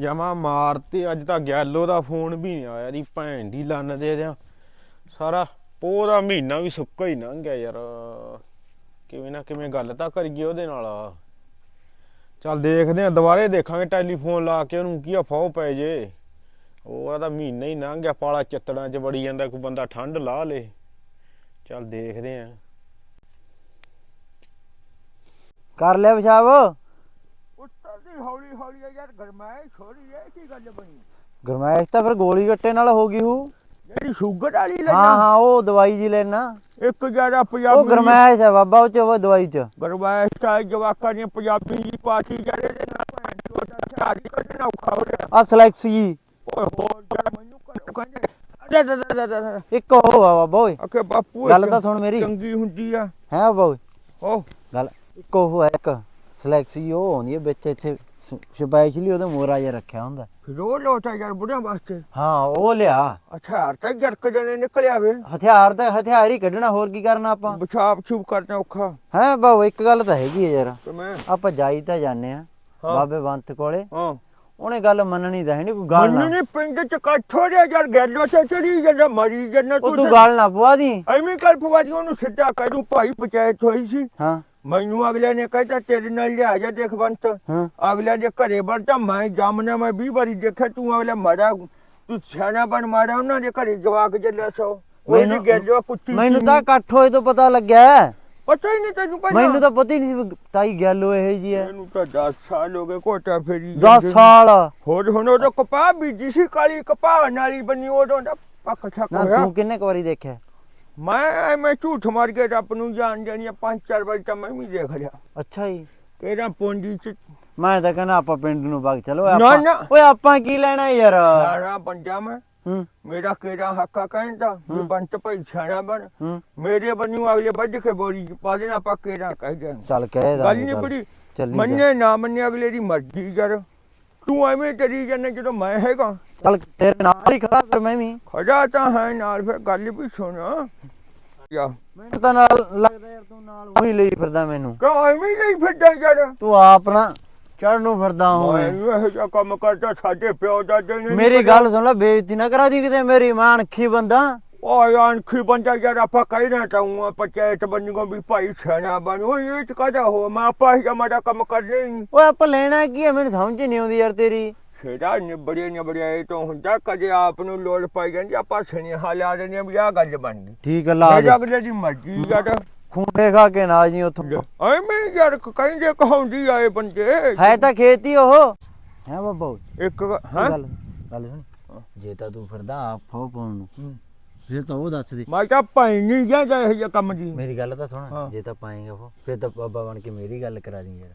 ਜਮਾ ਮਾਰਤੀ, ਅੱਜ ਤਾਂ ਗੈਲੋ ਦਾ ਫੋਨ ਵੀ ਨਹੀਂ ਆਇਆ ਦੀ ਭੈਣ ਦੀ ਲੰਨ ਦੇ ਦਿਆਂ। ਸਾਰਾ ਪੋਹ ਮਹੀਨਾ ਵੀ ਸੁੱਕਾ ਹੀ ਲੰਘ ਗਿਆ ਯਾਰ। ਕਿਵੇਂ ਨਾ ਕਿਵੇਂ ਗੱਲ ਤਾਂ ਕਰੀਏ ਉਹਦੇ ਨਾਲ। ਚੱਲ ਦੇਖਦੇ ਆ ਦੁਬਾਰੇ ਦੇਖਾਂਗੇ ਟੈਲੀਫੋਨ ਲਾ ਕੇ ਉਹਨੂੰ ਕੀ ਫਾਉ ਪੈ ਜੇ। ਉਹ ਤਾਂ ਮਹੀਨਾ ਹੀ ਲੰਘ ਗਿਆ, ਪਾਲਾ ਚਿੱਤੜਾਂ 'ਚ ਵੜੀ ਜਾਂਦਾ, ਕੋਈ ਬੰਦਾ ਠੰਡ ਲਾ ਲੇ। ਚੱਲ ਦੇਖਦੇ ਆ ਕਰ ਲਿਆ ਪਿਸ਼ਾਬ। ਦੀ ਹੌਲੀ ਹੌਲੀ ਯਾਰ ਗਰਮਾਇਸ਼ ਹੋ ਰਹੀ ਹੈ ਕੀ ਗੱਲ ਬਣੀ? ਗਰਮੈਸ਼ ਤਾਂ ਫਿਰ ਗੋਲੀ ਗੱਟੇ ਨਾਲ ਹੋ ਗਈ ਹੂ। ਜਿਹੜੀ ਸ਼ੂਗਰ ਵਾਲੀ ਹਾਂ ਲੈਣਾ ਹਾਂ ਉਹ ਦਵਾਈ ਜੀ ਲੈਣਾ ਇੱਕ ਜ਼ਿਆਦਾ ਪੰਜਾਬੀ ਉਹ ਗਰਮੈਸ਼ ਹੈ ਬਾਬਾ ਉਹ ਚ ਉਹ ਦਵਾਈ ਚ। ਗਰਮਾਇਸ਼ ਤਾਂ ਜਵਾਕਾਂ ਨੇ ਪੰਜਾਬੀ ਦੀ ਪਾਰਟੀ ਜਿਹੜੇ ਦੇ ਨਾਲ ਭੈਣ ਚੋਦਾ ਛਾੜੀ ਕੱਢਣਾ ਔਖਾ ਹੋ ਰਿਹਾ। ਆ ਸਲੈਕਸ ਜੀ। ਓਏ ਹੋਰ ਯਾਰ ਮੈਨੂੰ ਘੱਟ ਕਹਿੰਦੇ ਅਰੇ ਰੇ ਰੇ ਰੇ ਰੇ ਇੱਕ ਉਹ ਆ ਬਾਬਾ ਓਏ। ਅਕੇ ਬਾਪੂ ਗੱਲ ਤਾਂ ਸੁਣ ਮੇਰੀ। ਚੰਗੀ ਹੁੰਦੀ ਆ। ਹੈ ਬਾਬਾ ਓਏ। ਉਹ ਗੱਲ ਇੱਕ ਉਹ ਹੈ ਇੱਕ। ਸਲੈਕਸ ਉਹ ਆਉਂਦੀ ਹੈ ਵਿੱਚ ਇੱਥੇ ਸਪੈਸ਼ਲੀ ਉਹਦਾ ਮੋਰਾ ਜਿਹਾ ਰੱਖਿਆ ਹੁੰਦਾ। ਰੋ ਲੋਟਾ ਯਾਰ ਬੁੜਿਆਂ ਵਾਸਤੇ? ਹਾਂ ਉਹ ਲਿਆ। ਹਰ ਤੱਕ ਜਰਕ ਜਣੇ ਨਿਕਲਿਆ ਵੇ। ਹਥਿਆਰ ਤਾਂ ਹਥਿਆਰ ਹੀ ਕੱਢਣਾ ਹੋਰ ਕੀ ਕਰਨਾ ਆਪਾਂ? ਬਿਛਾਪ ਛੂਪ ਕਰਨਾ ਔਖਾ। ਹੈ ਬਾਬਾ ਇੱਕ ਗੱਲ ਤਾਂ ਹੈਗੀ ਹੈ ਯਾਰ। ਤੇ ਮੈਂ? ਆਪਾਂ ਜਾਈ ਤਾਂ ਜਾਂਦੇ ਆ। ਬਾਬੇ ਬੰਤ ਕੋਲੇ। ਹਾਂ। ਉਹਨੇ ਗੱਲ ਮੰਨਣੀ ਤਾਂ ਹੈ ਨਹੀਂ ਕੋਈ ਗੱਲ ਮੈਨੂੰ ਨਾ। ਨਹੀਂ ਪਿੰਡ ਚ ਹੋ ਰਿਹਾ ਯਾਰ ਗੈਲੋ ਤੇ ਚੜੀ ਜਾਂਦਾ ਮਰੀ ਜਾਂਦਾ ਉਹ ਤੂੰ ਗੱਲ ਨਾ ਪਵਾ ਦੀ। ਐਵੇਂ ਕੱਲ ਪਵਾਦੀ ਉਹਨੂੰ ਸਿੱਧਾ ਕਹਿ ਭਾਈ ਪੰਚਾਇਤ ਹੋਈ ਸੀ। ਹਾਂ। ਮੈਨੂੰ ਅਗਲੇ ਨੇ ਕਹਿਤਾ ਤੇਰੇ ਨਾਲ ਲਿਆ ਜਾ ਦੇਖ ਬੰਤ। ਹਾਂ। ਅਗਲੇ ਦੇ ਘਰੇ ਵੜਤਾ ਮੈਂ ਜਾਮਨਾ ਮੈਂ 20 ਵਾਰੀ ਦੇਖਿਆ ਤੂੰ ਅਗਲੇ ਮਾਰਾ ਤੂੰ ਸਿਆਣਾ ਬਣ ਮਾਰਾ ਉਹਨਾਂ ਦੇ ਘਰੇ ਜਵਾਕ ਜੱਲਿਆ ਸੋ। ਮੈਨੂੰ- ਗੈਲੋ ਕੁੱਤੀ ਮੈਨੂੰ। ਤਾਂ ਇਕੱਠ ਹੋਏ ਤੋਂ ਪਤਾ ਲੱਗਿਆ। ਪਤਾ ਹੀ ਨਹੀਂ ਤੈਨੂੰ ਪਹਿਲਾਂ। ਮੈਨੂੰ ਤਾਂ ਪਤਾ ਹੀ ਨਹੀਂ ਤਾਈ ਗੱਲ ਉਹ ਇਹ ਜੀ ਹੈ। ਮੈਨੂੰ ਤਾਂ 10 ਸਾਲ ਹੋ ਗਏ ਕੋਟਾ ਫੇਰੀ 10 ਜਾਂਦੇ ਨੂੰ। ਸਾਲ। ਹੋਰ ਹੁਣ ਉਹ ਕਪਾਹ ਬੀਜੀ ਸੀ ਕਾਲੀ ਕਪਾਹ ਨਾਲੀ ਬਣੀ ਉਦੋਂ ਦਾ ਪੱਕ ਛੱਕ ਨਾ ਹੋਇਆ। ਤੂੰ ਕਿੰਨੇ ਕੁ ਵਾਰੀ ਦੇਖਿਆ? ਮੈਂ ਐਵੇਂ ਝੂਠ ਮਾਰ ਕੇ ਰੱਬ ਨੂੰ ਜਾਣ ਜਾਣੀ ਪੰਜ ਚਾਰ ਵਾਰ ਤਾਂ ਮੈਂ ਵੀ ਦੇਖ ਲਿਆ। ਅੱਛਾ ਜੀ। ਕਿਹੜਾ ਪੌਂਡੀ ਚ ਮੈਂ ਤਾਂ ਕਹਿੰਦਾ ਆਪਾਂ ਪਿੰਡ ਨੂੰ ਵਗ ਚਲੋ ਨਾ, ਆਪਾਂ ਨਾ। ਓਏ ਆਪਾਂ ਕੀ ਲੈਣਾ ਯਾਰ? ਸਾਰਾ ਬੰਦਾ ਮੈਂ। ਹੂੰ। ਮੇਰਾ ਕਿਹੜਾ ਹੱਕਾ ਕਹਿੰਦਾ ਵੀ ਹੂੰ। ਬੰਤ ਭਾਈ ਛਾਣਾ ਬਣ। ਹੂੰ। ਮੇਰੇ ਬੰਨੂ ਅਗਲੇ ਵੱਜ ਕੇ ਬੋਰੀ ਚ ਪਾ ਦੇਣਾ ਆਪਾਂ ਕਿਹੜਾ ਕਹਿ ਗਿਆ ਚੱਲ ਕਹਿ ਦਾ ਗੱਲ ਨਹੀਂ ਬੜੀ। ਚੱਲੀ ਜਾ। ਮੰਨੇ ਨਾ ਮੰਨੇ ਅਗਲੇ ਦੀ ਮਰਜ਼ੀ ਕਰ ਤੂੰ ਐਵੇਂ ਡਰੀ ਜਾਂਦਾ ਜਦੋਂ ਮੈਂ ਹੈਗਾ? ਚੱਲ ਤੇਰੇ ਨਾਲ ਹੀ ਖੜਾ ਫਿਰ ਮੈਂ ਵੀ। ਖੜਾ ਤਾਂ ਹੈ ਨਾਲ ਫਿਰ ਗੱਲ ਵੀ ਸੁਣ। ਯਾ ਮੈਨੂੰ ਤਾਂ ਨਾਲ ਲੱਗਦਾ ਯਾਰ ਤੂੰ ਨਾਲ ਉਹੀ ਲਈ ਫਿਰਦਾ ਮੈਨੂੰ। ਕਿਉਂ ਐਵੇਂ ਹੀ ਨਹੀਂ ਫਿਰਦਾ ਯਾਰ? ਤੂੰ ਆਪ ਨਾ ਚੜ ਨੂੰ ਫਿਰਦਾ ਹੋਵੇਂ। ਇਹੋ ਜਿਹਾ ਕੰਮ ਕਰਦਾ ਸਾਡੇ ਪਿਓ ਦਾਦੇ ਨੇ ਮੇਰੀ। ਗੱਲ ਸੁਣ ਲੈ ਬੇਇੱਜ਼ਤੀ ਨਾ ਕਰਾ ਦੀ ਕਿਤੇ ਮੇਰੀ ਮਾਂ ਅਣਖੀ ਬੰਦਾ। ਓਏ ਅਣਖੀ ਬੰਦਾ ਯਾਰ ਆਪਾਂ ਕਹਿਣਾ ਚਾਹੂੰਗਾ ਪੰਚਾਇਤ ਬੰਨੂਗਾ ਵੀ ਭਾਈ ਸਿਆਣਾ ਬਣ ਉਹ ਇਹ ਚ ਕਾਹਦਾ ਹੋ? ਮੈਂ ਆਪਾਂ ਹੀ ਮਾੜਾ ਕੰਮ ਕਰਨੇ ਹੀ ਓਏ ਆਪਾਂ ਲੈਣਾ ਕੀ ਹੈ ਮੈਨੂੰ ਸਮਝ ਨਹੀਂ ਆਉਂਦੀ ਯਾਰ ਤੇਰੀ। ਛੇੜਾ ਨਿਬੜੇ ਨਿਬੜਿਆ ਇਹ ਤੋਂ ਹੁੰਦਾ ਕਦੇ ਆਪ ਨੂੰ ਲੋੜ ਪਾਈ ਜਾਂਦੀ ਆਪਾਂ ਸੁਨੇਹਾ ਲਾ ਦਿੰਦੇ ਹਾਂ ਵੀ ਆਹ ਗੱਲ ਬਣ ਗਈ ਠੀਕ ਹੈ ਲਾ ਦੇ। ਮੇਰੇ ਅਗਲੇ ਦੀ ਮਰਜ਼ੀ ਯਾਰ। ਖੁੰਡੇ ਖਾ ਕੇ ਨਾ ਜੀ ਉੱਥੋਂ। ਐਵੇਂ ਯਾਰ ਕਹਿੰਦੇ ਕਹਾਉਂਦੀ ਆਏ ਬੰਦੇ। ਹੈ ਤਾਂ ਖੇਤੀ ਉਹ। ਹੈ ਬਾਬਾ। ਇੱਕ ਹਾਂ? ਗੱਲ ਗੱਲ ਸੁਣ। ਜੇ ਤਾਂ ਤੂੰ ਫਿਰਦਾ ਆਪ ਫੋ ਪਾਉਣ ਨੂੰ। ਫਿਰ ਤਾਂ ਉਹ ਦੱਸ ਦੇ। ਮੈਂ ਤਾਂ ਭਾਈ ਨਹੀਂ ਜਾਂਦਾ ਇਹ ਜਿਹਾ ਕੰਮ ਜੀ। ਮੇਰੀ ਗੱਲ ਤਾਂ ਹਾਂ। ਸੁਣ ਜੇ ਤਾਂ ਪਾਏਗਾ ਉਹ ਫਿਰ ਤਾਂ ਬਾਬਾ ਬਣ ਕੇ ਮੇਰੀ ਗੱਲ ਕਰਾ ਦੀ ਯਾਰ।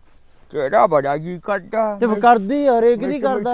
ਕਿਹੜਾ ਬੜਾ ਜੀ ਕਰਦਾ? ਤੇ ਕਰਦੀ ਹਰੇਕ ਦੀ ਕਰਦਾ।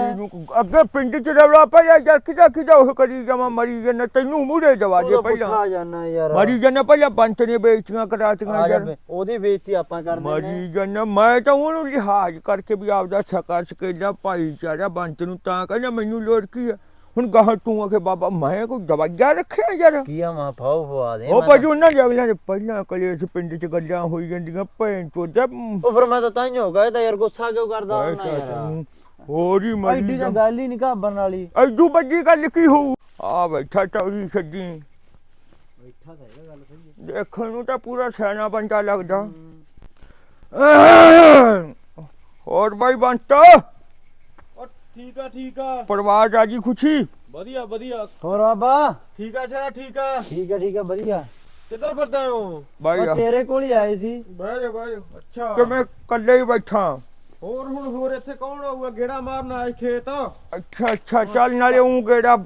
ਅੱਗੇ ਪਿੰਡ ਚ ਰੌਲਾ ਪਿਆ ਜਾਂ ਕਿਦਾ ਕਿਦਾ ਉਹ ਕਰੀ ਜਾਵਾਂ ਮਰੀ ਜਨ ਤੈਨੂੰ ਮੂਹਰੇ ਦਵਾ ਦੇ ਪਹਿਲਾਂ। ਜਾਣਾ ਯਾਰ। ਮਰੀ ਜਨ ਪਹਿਲਾਂ ਬੰਤ ਨੇ ਬੇਇੱਜ਼ਤੀਆਂ ਕਰਾਤੀਆਂ ਆ ਜਾ ਯਾਰ। ਬੇ, ਉਹਦੀ ਬੇਇੱਜ਼ਤੀ ਆਪਾਂ ਕਰਦੇ ਨੇ। ਮਰੀ ਜਨ ਮੈਂ ਤਾਂ ਉਹਨੂੰ ਲਿਹਾਜ਼ ਕਰਕੇ ਵੀ ਆਪਦਾ ਸਕਾ ਸਕੇਲਾ ਭਾਈਚਾਰਾ ਬੰਤ ਨੂੰ ਤਾਂ ਕਹਿੰਦਾ ਮੈਨੂੰ ਲੋੜ ਕੀ ਆ? ਹੁਣ ਗਾਹ ਤੂੰ ਆਖੇ ਬਾਬਾ ਮੈਂ ਕੋਈ ਦਵਾਈਆ ਰੱਖਿਆ ਯਾਰ? ਕੀ ਆ ਮਾਂ ਫਾਉ ਫਵਾ ਦੇ ਉਹ ਮੈਂ ਭਾਜੀ ਉਹਨਾਂ ਦੇ ਪਹਿਲਾਂ ਕਲੇਸ਼ ਪਿੰਡ ਚ ਗੱਲਾਂ ਹੋਈ ਜਾਂਦੀਆਂ ਭੈਣ ਚੋਦਾ ਤਾਂ- ਉਹ ਫਿਰ ਮੈਂ ਤਾਂ ਤਾਂ ਹੀ ਹੋ ਗਿਆ ਤਾਂ ਯਾਰ ਗੁੱਸਾ ਕਿਉਂ ਕਰਦਾ ਹੁੰਦਾ ਯਾਰ? ਹੋਰ ਹੀ ਮਰੀ ਐਡੀ ਤਾਂ ਗੱਲ ਹੀ ਨਹੀਂ ਘਾਬਰਨ ਵਾਲੀ। ਐਡੂ ਵੱਡੀ ਗੱਲ ਕੀ ਹੋਊ? ਆ ਬੈਠਾ ਟੌਰੀ ਛੱਡੀ ਬੈਠਾ ਤਾਂ ਇਹ ਗੱਲ ਸਹੀ ਦੇਖਣ ਨੂੰ ਤਾਂ ਪੂਰਾ ਸਿਆਣਾ ਬੰਦਾ ਲੱਗਦਾ। ਹੋਰ ਬਾਈ ਬੰਤਾ? ਉਹ ਠੀਕ ਆ ਠੀਕ ਆ। ਪਰਿਵਾਰ ਰਾਜੀ ਖੁਸ਼ੀ? ਵਧੀਆ ਵਧੀਆ। ਹੋਰ ਬਾਬਾ? ਠੀਕ ਆ ਸ਼ਰਾ ਠੀਕ ਆ। ਠੀਕ ਹੈ ਠੀਕ ਹੈ ਵਧੀਆ। ਕਿੱਧਰ ਫਿਰਦਾ ਹੋ ਬਾਈ ਮੈਂ ਤੇਰੇ ਕੋਲ ਹੀ ਆਏ ਸੀ। ਬਹਿ ਜਾ ਬਹਿ ਜਾ। ਅੱਛਾ। ਕਿ ਮੈਂ ਇਕੱਲੇ ਹੀ ਬੈਠਾ। ਹੋਰ ਹੁਣ ਹੋਰ ਇੱਥੇ ਕੌਣ ਆਊਗਾ? ਗੇੜਾ ਮਾਰਨ ਆਏ ਖੇਤ? ਅੱਛਾ ਅੱਛਾ ਚੱਲ ਨਾਲੇ ਉਹ ਕਿਹੜਾ